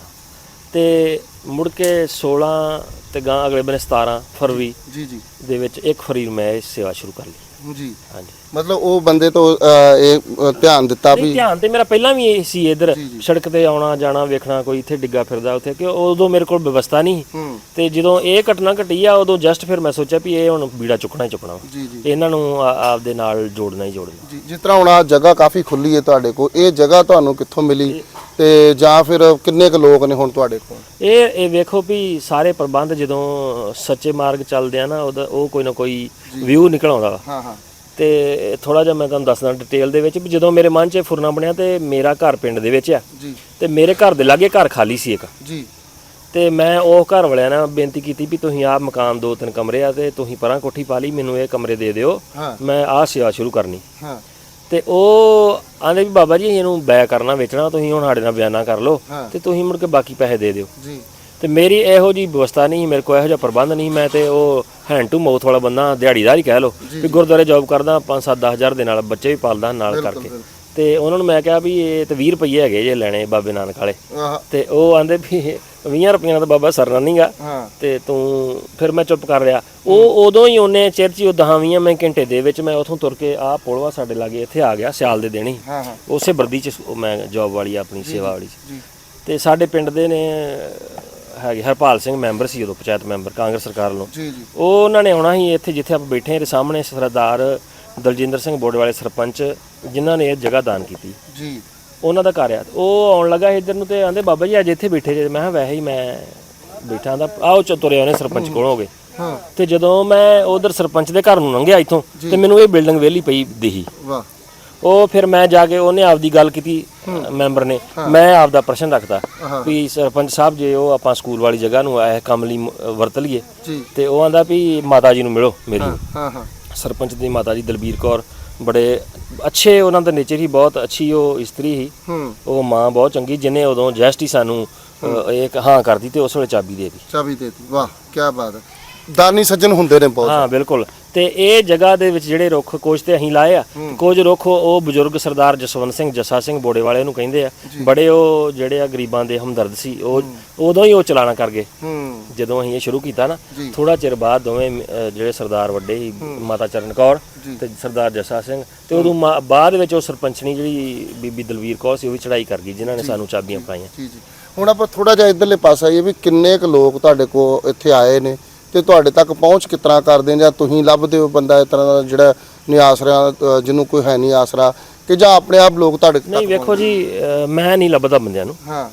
ਤੇ ਮੁੜ ਕੇ 16 ਤੇ ਗਾਂ ਅਗਲੇ ਬੰਨੇ 17 ਫਰਵਰੀ ਜੀ ਜੀ। ਦੇ ਵਿੱਚ 1 ਫਰਵਰੀ ਨੂੰ ਮੈਂ ਇਹ ਸੇਵਾ ਸ਼ੁਰੂ ਕਰ ਲਈ। ਜੀ। ਹਾਂਜੀ। ਮਤਲਬ ਉਹ ਬੰਦੇ ਤੋਂ ਅਹ, ਇਹ ਅਹ, ਧਿਆਨ ਦਿੱਤਾ ਨਹੀਂ ਵੀ ਧਿਆਨ ਤੇ ਮੇਰਾ ਪਹਿਲਾਂ ਵੀ ਇਹ ਸੀ ਇਧਰ। ਸੜਕ ਤੇ ਆਉਣਾ ਜਾਣਾ ਵੇਖਣਾ ਕੋਈ ਇੱਥੇ ਡਿੱਗਾ ਫਿਰਦਾ ਉੱਥੇ ਕਿ ਉਦੋਂ ਮੇਰੇ ਕੋਲ ਵਿਵਸਥਾ ਨਹੀਂ ਸੀ। ਤੇ ਜਦੋਂ ਇਹ ਘਟਨਾ ਘਟੀ ਆ ਉਦੋਂ ਜਸਟ ਫਿਰ ਮੈਂ ਸੋਚਿਆ ਵੀ ਇਹ ਹੁਣ ਬੀੜਾ ਚੁੱਕਣਾ ਹੀ ਚੁੱਕਣਾ ਵਾ। ਜੀ ਜੀ। ਇਹਨਾਂ ਨੂੰ ਆ- ਆਪਦੇ ਨਾਲ ਜੋੜਨਾ ਹੀ ਜੋੜਨਾ। ਜੀ ਜਿਸ ਤਰ੍ਹਾਂ ਹੁਣ ਆਹ ਜਗ੍ਹਾ ਕਾਫੀ ਖੁੱਲੀ ਹੈ ਤੁਹਾਡੇ ਕੋਲ ਇਹ ਜਗ੍ਹਾ ਤੁਹਾਨੂੰ ਕਿੱਥੋਂ ਮਿਲੀ? ਤੇ ਜਾਂ ਫਿਰ ਕਿੰਨੇ ਕੁ ਲੋਕ ਨੇ ਹੁਣ ਤੁਹਾਡੇ ਕੋਲ? ਇਹ ਇਹ ਵੇਖੋ ਵੀ ਸਾਰੇ ਪ੍ਰਬੰਧ ਜਦੋਂ ਸੱਚੇ ਮਾਰਗ ਚੱਲਦੇ ਆ ਨਾ ਉਹਦਾ ਉਹ ਕੋਈ ਨਾ ਕੋਈ ਵਿਊ ਨਿਕਲ ਆਉਂਦਾ ਵਾ। ਹਾਂ ਹਾਂ। ਤੇ ਥੋੜਾ ਜਿਹਾ ਮੈਂ ਤੁਹਾਨੂੰ ਦੱਸਦਾ ਡਿਟੇਲ ਦੇ ਵਿੱਚ ਵੀ ਜਦੋਂ ਮੇਰੇ ਮਨ 'ਚ ਇਹ ਫੁਰਨਾ ਬਣਿਆ ਤੇ ਮੇਰਾ ਘਰ ਪਿੰਡ ਦੇ ਵਿੱਚ ਆ। ਜੀ। ਤੇ ਮੇਰੇ ਘਰ ਦੇ ਲਾਗੇ ਘਰ ਖਾਲੀ ਸੀ ਇੱਕ। ਜੀ। ਤੇ ਮੈਂ ਉਹ ਘਰ ਵਾਲਿਆਂ ਨਾਲ ਬੇਨਤੀ ਕੀਤੀ ਵੀ ਤੁਸੀਂ ਆਹ ਮਕਾਨ ਦੋ ਤਿੰਨ ਕਮਰੇ ਆ ਤੇ ਤੁਸੀਂ ਪਰਾਂ ਕੋਠੀ ਪਾ ਲਈ ਮੈਨੂੰ ਇਹ ਕਮਰੇ ਦੇ ਦਿਓ। ਹਾਂ। ਮੈਂ ਆਹ ਸੇਵਾ ਸ਼ੁਰੂ ਕਰਨੀ। ਹਾਂ। ਤੇ ਉਹ ਆਂਦੇ ਵੀ ਬਾਬਾ ਜੀ ਇਹਨੂੰ ਬੈ ਕਰਨਾ ਵੇਚਣਾ ਤੁਸੀਂ ਹੁਣ ਸਾਡੇ ਨਾਲ ਬਿਆਨਾ ਕਰ ਲਓ। ਤੇ ਤੁਸੀਂ ਮੁੜ ਕੇ ਬਾਕੀ ਪੈਸੇ ਦੇ ਦਿਓ। ਜੀ। ਤੇ ਮੇਰੀ ਇਹੋ ਜੀ ਵਿਵਸਥਾ ਨਹੀਂ ਮੇਰੇ ਕੋਲ ਇਹੋ ਜਿਹਾ ਪ੍ਰਬੰਧ ਨਹੀਂ ਮੈਂ ਤੇ ਉਹ ਹੈਂਡ ਟੂ ਮਾਊਥ ਵਾਲਾ ਬੰਦਾ ਦਿਹਾੜੀਦਾਰ ਹੀ ਕਹਿ ਲਓ ਵੀ ਗੁਰਦੁਆਰੇ ਜੌਬ ਕਰਦਾ 5-7 ਹਜ਼ਾਰ ਦੇ ਨਾਲ ਬੱਚੇ ਵੀ ਪਾਲਦਾ ਨਾਲ ਕਰਕੇ। ਤੇ ਉਹਨਾਂ ਨੂੰ ਮੈਂ ਕਿਹਾ ਵੀ ਇਹ ਤੇ 20 ਰੁਪਏ ਹੈਗੇ ਜੇ ਲੈਣੇ ਬਾਬੇ ਨਾਨਕ ਵਾਲੇ। ਤੇ ਉਹ ਆਂਦੇ ਵੀ 20 ਰੁਪਈਆਂ ਦਾ ਬਾਬਾ ਸਰਨਾ ਨਹੀਂਗਾ ਤੇ ਤੂੰ ਫਿਰ ਮੈਂ ਚੁੱਪ ਕਰ ਲਿਆ। ਉਹ ਉਦੋਂ ਹੀ ਉਹਨੇ ਚਿਰ ਚ ਉਹ 10 ਮੈਂ ਘੰਟੇ ਦੇ ਵਿੱਚ ਮੈਂ ਉਥੋਂ ਤੁਰ ਕੇ ਆਹ ਪੁਲਵਾ ਸਾਡੇ ਲਾਗੇ ਇੱਥੇ ਆ ਗਿਆ ਸਿਆਲ ਦੇ ਦੇਣੀ ਉਸੇ ਵਰਦੀ ਚ ਮੈਂ ਜੌਬ ਵਾਲੀ ਆਪਣੀ ਸੇਵਾ ਵਾਲੀ ਤੇ ਸਾਡੇ ਪਿੰਡ ਦੇ ਨੇ ਹੈਗੇ ਹਰਪਾਲ ਸਿੰਘ ਮੈਂਬਰ ਸੀ ਉਦੋਂ ਪੰਚਾਇਤ ਮੈਂਬਰ ਕਾਂਗਰਸ ਸਰਕਾਰ ਵੱਲੋਂ। ਜੀ ਜੀ। ਉਹ ਉਹਨਾਂ ਨੇ ਆਉਣਾ ਸੀ ਇੱਥੇ ਜਿੱਥੇ ਆਪਾਂ ਬੈਠੇ ਹਾਂ ਇਹਦੇ ਸਾਹਮਣੇ ਸਰਦਾਰ ਦਲਜਿੰਦਰ ਸਿੰਘ ਬੋੜੇ ਵਾਲੇ ਸਰਪੰਚ ਜਿਨ੍ਹਾਂ ਨੇ ਇਹ ਜਗ੍ਹਾ ਦਾਨ ਕੀਤੀ। ਜੀ। ਉਹਨਾਂ ਦਾ ਘਰ ਆ। ਉਹ ਆਉਣ ਲੱਗਾ ਇੱਧਰ ਨੂੰ ਤੇ ਆਂਦੇ ਬਾਬਾ ਜੀ ਅੱਜ ਇੱਥੇ ਬੈਠੇ ਜੇ। ਮੈਂ ਕਿਹਾ ਵੈਸੇ ਹੀ ਮੈਂ ਬੈਠਾ ਦਾ ਆਓ ਚ ਤੁਰੇ ਉਹਨੇ ਸਰਪੰਚ ਕੋਲ ਹੋ ਗਏ। ਹਾਂ। ਤੇ ਜਦੋਂ ਮੈਂ ਉਧਰ ਸਰਪੰਚ ਦੇ ਘਰ ਨੂੰ ਲੰਘਿਆ ਇੱਥੋਂ ਤੇ ਮੈਨੂੰ ਇਹ ਬਿਲਡਿੰਗ ਵਿਹਲੀ ਪਈ ਦਿਖੀ ਵਾਹ। ਉਹ ਫਿਰ ਮੈਂ ਜਾ ਕੇ ਉਹਨੇ ਆਪਦੀ ਗੱਲ ਕੀਤੀ ਮੈਂਬਰ ਨੇ। ਮੈਂ ਆਪਦਾ ਪ੍ਰਸ਼ਨ ਰੱਖਦਾ ਵੀ ਸਰਪੰਚ ਸਾਹਿਬ ਜੇ ਉਹ ਆਪਾਂ ਸਕੂਲ ਵਾਲੀ ਜਗ੍ਹਾ ਨੂੰ ਇਹ ਕੰਮ ਲਈ ਵਰਤ ਲਈਏ ਤੇ ਉਹ ਆਂਦਾ ਵੀ ਮਾਤਾ ਜੀ ਨੂੰ ਮਿਲੋ ਮੇਰੀ। ਨੂੰ। ਹਾਂ ਹਾਂ। ਸਰਪੰਚ ਦੀ ਮਾਤਾ ਜੀ ਦਲਬੀਰ ਕੌਰ ਬੜੇ ਅੱਛੇ ਉਹਨਾਂ ਦਾ ਨੇਚਰ ਹੀ ਬਹੁਤ ਅੱਛੀ ਉਹ ਇਸਤਰੀ ਸੀ। ਹੂੰ। ਉਹ ਮਾਂ ਬਹੁਤ ਚੰਗੀ ਜਿਹਨੇ ਉਦੋਂ ਜੈਸਟ ਹੀ ਸਾਨੂੰ ਇੱਕ ਹਾਂ ਕਰਦੀ ਤੇ ਉਸ ਵੇਲੇ ਚਾਬੀ ਦੇ ਦਿੱਤੀ। ਚਾਬੀ ਦੇਤੀ। ਵਾਹ ਕੀ ਬਾਤ ਹੈ। ਦਾਨੀ ਸੱਜਣ ਹੁੰਦੇ ਨੇ ਬਹੁਤ। ਹਾਂ ਬਿਲਕੁਲ। ਤੇ ਇਹ ਜਗ੍ਹਾ ਦੇ ਵਿੱਚ ਜਿਹੜੇ ਰੁੱਖ ਕੁਝ ਤੇ ਅਸੀਂ ਲਾਏ ਆ ਕੁਝ ਰੁੱਖ ਉਹ ਬਜ਼ੁਰਗ ਸਰਦਾਰ ਜਸਵੰਤ ਸਿੰਘ ਜੱਸਾ ਸਿੰਘ ਬੋੜੇ ਵਾਲੇ ਨੂੰ ਕਹਿੰਦੇ ਆ। ਬੜੇ ਉਹ ਜਿਹੜੇ ਆ ਗਰੀਬਾਂ ਦੇ ਹਮਦਰਦ ਸੀ ਉਹ ਉਦੋਂ ਹੀ ਉਹ ਚਲਾਣਾ ਕਰ ਗਏ। ਹੂੰ। ਜਦੋਂ ਅਸੀਂ ਇਹ ਸ਼ੁਰੂ ਕੀਤਾ ਨਾ ਥੋੜਾ ਚਿਰ ਬਾਅਦ ਦੋਵੇਂ ਜਿਹੜੇ ਸਰਦਾਰ ਵੱਡੇ ਸੀ ਮਾਤਾ ਚਰਨ ਕੌਰ ਤੇ ਸਰਦਾਰ ਜੱਸਾ ਸਿੰਘ ਤੇ ਉਦੋਂ ਬਾਅਦ ਵਿੱਚ ਉਹ ਸਰਪੰਚਣੀ ਜਿਹੜੀ ਬੀਬੀ ਦਲਵੀਰ ਕੌਰ ਸੀ ਉਹ ਵੀ ਚੜਾਈ ਕਰ ਗਈ ਜਿਨ੍ਹਾਂ ਨੇ ਸਾਨੂੰ ਚਾਬੀਆਂ ਪਾਈਆਂ ਹੁਣ ਆਪਾਂ ਥੋੜਾ ਜਿਹਾ ਇਧਰਲੇ ਪਾਸੇ ਆਈਏ ਵੀ ਕਿੰਨੇ ਕੁ ਲੋਕ ਤੁਹਾਡੇ ਕੋਲ ਇੱਥੇ ਆਏ ਨੇ? ਤੇ ਤੁਹਾਡੇ ਤੱਕ ਪਹੁੰਚ ਕਿਸ ਤਰ੍ਹਾਂ ਕਰਦੇ ਜਾਂ ਤੁਸੀਂ ਲੱਭਦੇ ਹੋ ਬੰਦਾ ਇਸ ਤਰ੍ਹਾਂ ਦਾ ਜਿਹੜਾ ਨਹੀਂ ਆਸਰਾ ਜਿਹਨੂੰ ਕੋਈ ਹੈ ਨਹੀਂ ਆਸਰਾ? ਕਿ ਜਾਂ ਆਪਣੇ ਆਪ ਲੋਕ ਤੁਹਾਡੇ ਤੱਕ ਨਹੀਂ ਵੇਖੋ ਜੀ ਮੈਂ ਨਹੀਂ ਲੱਭਦਾ ਬੰਦਿਆਂ ਨੂੰ। ਹਾਂ।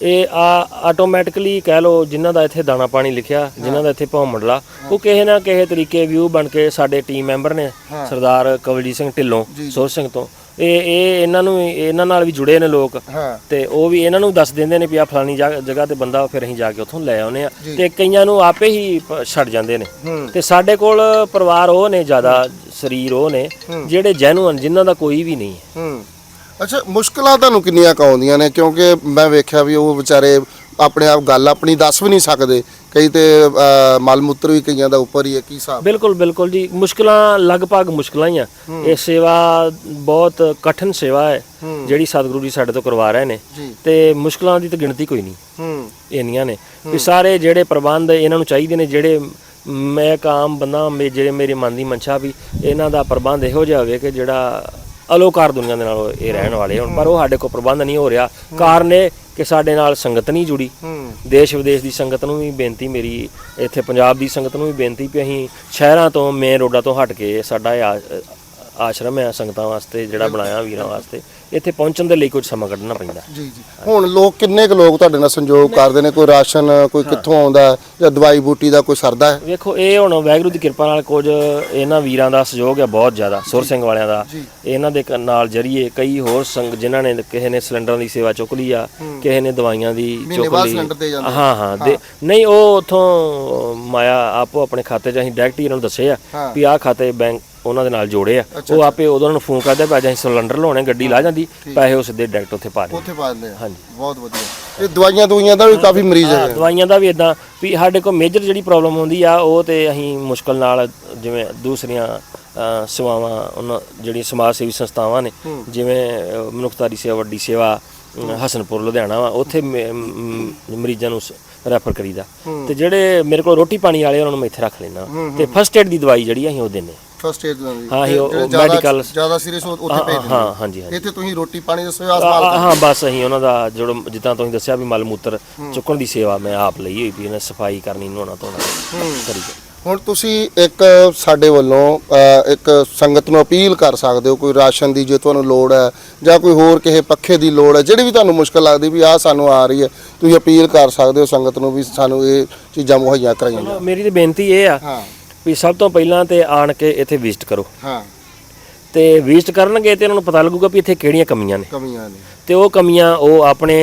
ਇਹ ਆ ਆਟੋਮੈਟਿਕਲੀ ਕਹਿ ਲਓ ਜਿਨ੍ਹਾਂ ਦਾ ਇੱਥੇ ਦਾਣਾ ਪਾਣੀ ਲਿਖਿਆ ਜਿਨ੍ਹਾਂ ਦਾ ਇੱਥੇ ਭੌਂ ਮੰਡਲਾ ਉਹ ਕਿਸੇ ਨਾ ਕਿਸੇ ਤਰੀਕੇ ਵਿਊ ਬਣ ਕੇ ਸਾਡੇ ਟੀਮ ਮੈਂਬਰ ਨੇ ਸਰਦਾਰ ਕਵਲਜੀਤ ਸਿੰਘ ਢਿੱਲੋਂ ਸੁਰ ਸਿੰਘ ਤੋਂ। ਇਹ ਇਹ ਇਹਨਾਂ ਨੂੰ ਇਹਨਾਂ ਨਾਲ ਵੀ ਜੁੜੇ ਨੇ ਲੋਕ। ਹਾਂ। ਤੇ ਉਹ ਵੀ ਇਹਨਾਂ ਨੂੰ ਦੱਸ ਦਿੰਦੇ ਨੇ ਵੀ ਆ ਫਲਾਨੀ ਜਗ੍ਹਾ ਜਗ੍ਹਾ ਤੇ ਬੰਦਾ ਫਿਰ ਅਸੀਂ ਜਾ ਕੇ ਉੱਥੋਂ ਲੈ ਆਉਨੇ ਆ ਤੇ ਕਈਆਂ ਨੂੰ ਆਪੇ ਹੀ ਪ- ਛੱਡ ਜਾਂਦੇ ਨੇ। ਤੇ ਸਾਡੇ ਕੋਲ ਪਰਿਵਾਰ ਉਹ ਨੇ ਜ਼ਿਆਦਾ ਸਰੀਰ ਉਹ ਨੇ ਜਿਹੜੇ ਜੈਨੂਅਨ ਜਿਨ੍ਹਾਂ ਦਾ ਕੋਈ ਵੀ ਨਹੀਂ ਹੈ। ਹੂੰ। ਅੱਛਾ ਮੁਸ਼ਕਲਾਂ ਤੁਹਾਨੂੰ ਕਿੰਨੀਆਂ ਕੁ ਆਉਂਦੀਆਂ ਨੇ? ਕਿਉਂਕਿ ਮੈਂ ਵੇਖਿਆ ਵੀ ਉਹ ਵਿਚਾਰੇ ਆਪਣੇ ਆਪ ਗੱਲ ਆਪਣੀ ਦੱਸ ਵੀ ਨਹੀਂ ਸਕਦੇ। ਕਈ ਤੇ ਮਲ ਮੂਤਰ ਵੀ ਕਈਆਂ ਦਾ ਉੱਪਰ ਹੀ ਹੈ ਕੀ ਹਿਸਾਬ? ਬਿਲਕੁਲ ਬਿਲਕੁਲ ਜੀ। ਮੁਸ਼ਕਲਾਂ ਲਗਭਗ ਮੁਸ਼ਕਲਾਂ ਹੀ ਆ। ਇਹ ਸੇਵਾ ਬਹੁਤ ਕਠਿਨ ਸੇਵਾ ਹੈ ਜਿਹੜੀ ਸਤਿਗੁਰੂ ਜੀ ਸਾਡੇ ਤੋਂ ਕਰਵਾ ਰਹੇ ਨੇ। ਤੇ ਮੁਸ਼ਕਲਾਂ ਦੀ ਤਾਂ ਗਿਣਤੀ ਕੋਈ ਨਹੀਂ ਹੂੰ। ਇੰਨੀਆਂ ਨੇ। ਵੀ ਸਾਰੇ ਜਿਹੜੇ ਪ੍ਰਬੰਧ ਇਹਨਾਂ ਨੂੰ ਚਾਹੀਦੇ ਨੇ ਜਿਹੜੇ ਮੈਂ ਇੱਕ ਆਮ ਬੰਦਾ ਮੇ ਜਿਹੜੇ ਮੇਰੇ ਮਨ ਦੀ ਮਨਸ਼ਾ ਵੀ ਇਹਨਾਂ ਦਾ ਪ੍ਰਬੰਧ ਇਹੋ ਜਿਹਾ ਹੋਵੇ ਕਿ ਜਿਹੜਾ ਅਲੋਕਾਰ ਦੁਨੀਆ ਦੇ ਨਾਲ ਇਹ ਰਹਿਣ ਵਾਲੇ ਹੁਣ। ਪਰ ਉਹ ਸਾਡੇ ਕੋਲ ਪ੍ਰਬੰਧ ਨਹੀਂ ਹੋ ਰਿਹਾ। ਕਾਰਨ ਇਹ ਕਿ ਸਾਡੇ ਨਾਲ ਸੰਗਤ ਨਹੀਂ ਜੁੜੀ। ਦੇਸ਼ ਵਿਦੇਸ਼ ਦੀ ਸੰਗਤ ਨੂੰ ਵੀ ਬੇਨਤੀ ਮੇਰੀ ਇੱਥੇ ਪੰਜਾਬ ਦੀ ਸੰਗਤ ਨੂੰ ਵੀ ਬੇਨਤੀ ਵੀ ਅਸੀਂ ਸ਼ਹਿਰਾਂ ਤੋਂ ਮੇਨ ਰੋਡਾਂ ਤੋਂ ਹਟ ਕੇ ਸਾਡਾ ਆਸ਼ਰਮ ਹੈ ਸੰਗਤਾਂ ਵਾਸਤੇ ਜਿਹੜਾ ਬਣਾਇਆ ਵੀਰਾਂ ਵਾਸਤੇ ਇੱਥੇ ਪਹੁੰਚਣ ਦੇ ਲਈ ਕੁਝ ਸਮਾਂ ਕੱਢਣਾ ਪੈਂਦਾ। ਜੀ ਜੀ। ਹੁਣ ਲੋਕ ਕਿੰਨੇ ਕੁ ਲੋਕ ਤੁਹਾਡੇ ਨਾਲ ਸੰਯੋਗ ਕਰਦੇ ਨੇ? ਕੋਈ ਰਾਸ਼ਨ ਕੋਈ ਕਿੱਥੋਂ ਆਉਂਦਾ ਹੈ, ਜਾਂ ਦਵਾਈ ਬੂਟੀ ਦਾ ਕੋਈ ਸਰਦਾ ਹੈ? ਵੇਖੋ ਇਹ ਹੁਣ ਵਾਹਿਗੁਰੂ ਦੀ ਕਿਰਪਾ ਨਾਲ ਕੁਝ ਇਹਨਾਂ ਵੀਰਾਂ ਦਾ ਸਹਿਯੋਗ ਹੈ ਬਹੁਤ ਜ਼ਿਆਦਾ ਸੁਰ ਸਿੰਘ ਵਾਲਿਆਂ ਦਾ। ਇਹਨਾਂ ਦੇ ਕ- ਨਾਲ ਜਰੀਏ ਕਈ ਹੋਰ ਸੰਗ ਜਿਨ੍ਹਾਂ ਨੇ ਕਿਸੇ ਨੇ ਸਿਲੰਡਰਾਂ ਦੀ ਸੇਵਾ ਚੁੱਕ ਲਈ ਆ ਕਿਸੇ ਨੇ ਦਵਾਈਆਂ ਦੀ ਚੁੱਕ ਬਾਅਦ ਲਈ। ਸਿਲੰਡਰ ਦੇ ਜਾਂਦੇ ਹਾਂ ਹਾਂ ਦੇ ਨਹੀਂ ਉਹ ਉਥੋਂ ਮਾਇਆ ਆਪੋ ਆਪਣੇ ਖਾਤੇ 'ਚ ਅਸੀਂ ਡਾਇਰੈਕਟ ਹੀ ਇਹਨਾਂ ਨੂੰ ਦੱਸੇ ਆ ਹਾਂ। ਵੀ ਆਹ ਖਾਤੇ ਬੈਂਕ ਉਹਨਾਂ ਦੇ ਨਾਲ ਜੋੜੇ ਆ। ਉਹ ਆਪੇ ਉਦੋਂ ਉਹਨਾਂ ਨੂੰ ਫੋਨ ਕਰਦੇ ਪੈ ਅਸੀਂ ਸਿਲੰਡਰ ਲਾਉਣੇ ਗੱਡੀ ਲਾ ਜਾਂਦੀ ਪੈਸੇ ਉਹ ਸਿੱਧੇ ਡਾਇਰੈਕਟ ਉੱਥੇ ਪਾ ਦੇ ਉੱਥੇ ਪਾ ਦਿੰਦੇ ਆ। ਹਾਂਜੀ। ਬਹੁਤ ਵਧੀਆ। ਇਹ ਦਵਾਈਆਂ ਦਵਾਈਆਂ ਦਾ ਵੀ ਕਾਫੀ ਮਰੀਜ਼ ਹਾਂ, ਹੈ ਦਵਾਈਆਂ ਦਾ ਵੀ ਇਦਾਂ ਵੀ ਸਾਡੇ ਕੋਲ ਮੇਜਰ ਜਿਹੜੀ ਪ੍ਰੋਬਲਮ ਹੁੰਦੀ ਆ ਉਹ ਤੇ ਅਸੀਂ ਮੁਸ਼ਕਲ ਨਾਲ ਜਿਵੇਂ ਦੂਸਰੀਆਂ ਸੇਵਾਵਾਂ ਉਹਨਾਂ ਜਿਹੜੀ ਸਮਾਜ ਸੇਵੀ ਸੰਸਥਾਵਾਂ ਨੇ ਜਿਵੇਂ ਮਨੁੱਖਤਾ ਦੀ ਸੇਵਾ ਵੱਡੀ ਸੇਵਾ ਹਸਨਪੁਰ ਲੁਧਿਆਣਾ ਵਾ ਉੱਥੇ ਮਰੀਜ਼ਾਂ ਨੂੰ ਰੈਫਰ ਕਰੀਦਾ। ਤੇ ਜਿਹੜੇ ਮੇਰੇ ਕੋਲ ਰੋਟੀ ਪਾਣੀ ਵਾਲੇ ਉਹਨਾਂ ਨੂੰ ਮੈਂ ਇੱਥੇ ਰੱਖ ਲੈਣਾ ਤੇ ਫਸਟ ਏਡ ਦੀ ਦਵਾਈ ਜਿਹੜੀ ਅਸੀਂ ਉਹ ਦਿੰਨੇ ਫਸਟ ਏਡ ਦੀ ਹਾਂ, ਇਹ ਉਹ ਜ਼ਿਆਦਾ- ਸੀਰੀਅਸ ਉੱਥੇ ਭੇਜ ਦਿੰਦੇ ਹਾਂ ਹਾਂਜੀ ਇੱਥੇ ਤੁਸੀਂ ਰੋਟੀ ਪਾਣੀ ਦਾ ਸੇਵਾ ਸੰਭਾਲ ਆ- ਹਾਂ ਬਸ ਅਸੀਂ ਉਹਨਾਂ ਦਾ ਜਿਹੜਾ ਜਿੱਦਾਂ ਤੁਸੀਂ ਦੱਸਿਆ ਵੀ ਮਲ ਮੂਤਰ ਚੁੱਕਣ ਦੀ ਸੇਵਾ ਮੈਂ ਆਪ ਲਈ ਹੋਈ ਵੀ ਇਹਨਾਂ ਸਫ਼ਾਈ ਕਰਨੀ ਨਹਾਉਣਾ ਧੋਣਾ ਕਰੀ। ਹੁਣ ਤੁਸੀਂ ਇੱਕ ਸਾਡੇ ਵੱਲੋਂ ਇੱਕ ਸੰਗਤ ਨੂੰ ਅਪੀਲ ਕਰ ਸਕਦੇ ਹੋ ਕੋਈ ਰਾਸ਼ਨ ਦੀ ਜੇ ਤੁਹਾਨੂੰ ਲੋੜ ਹੈ ਜਾਂ ਕੋਈ ਹੋਰ ਕਿਸੇ ਪੱਖੇ ਦੀ ਲੋੜ ਹੈ ਜਿਹੜੀ ਵੀ ਤੁਹਾਨੂੰ ਮੁਸ਼ਕਲ ਲੱਗਦੀ ਵੀ ਆਹ ਸਾਨੂੰ ਆ ਰਹੀ ਹੈ ਤੁਸੀਂ ਅਪੀਲ ਕਰ ਸਕਦੇ ਹੋ ਸੰਗਤ ਨੂੰ ਵੀ ਸਾਨੂੰ ਇਹ ਚੀਜ਼ਾਂ ਮੁਹੱਈਆ ਕਰਾਈਆਂ ਮੇਰੀ ਤੇ ਬੇਨਤੀ ਇਹ ਆ ਹਾਂ। ਵੀ ਸਭ ਤੋਂ ਪਹਿਲਾਂ ਤੇ ਆਣ ਕੇ ਇੱਥੇ ਵਿਜ਼ਿਟ ਕਰੋ। ਹਾਂ। ਤੇ ਵਿਜ਼ਿਟ ਕਰਨਗੇ ਤੇ ਉਹਨਾਂ ਨੂੰ ਪਤਾ ਲੱਗੂਗਾ ਵੀ ਇੱਥੇ ਕਿਹੜੀਆਂ ਕਮੀਆਂ ਨੇ। ਕਮੀਆਂ ਨੇ। ਤੇ ਉਹ ਕਮੀਆਂ ਉਹ ਆਪਣੇ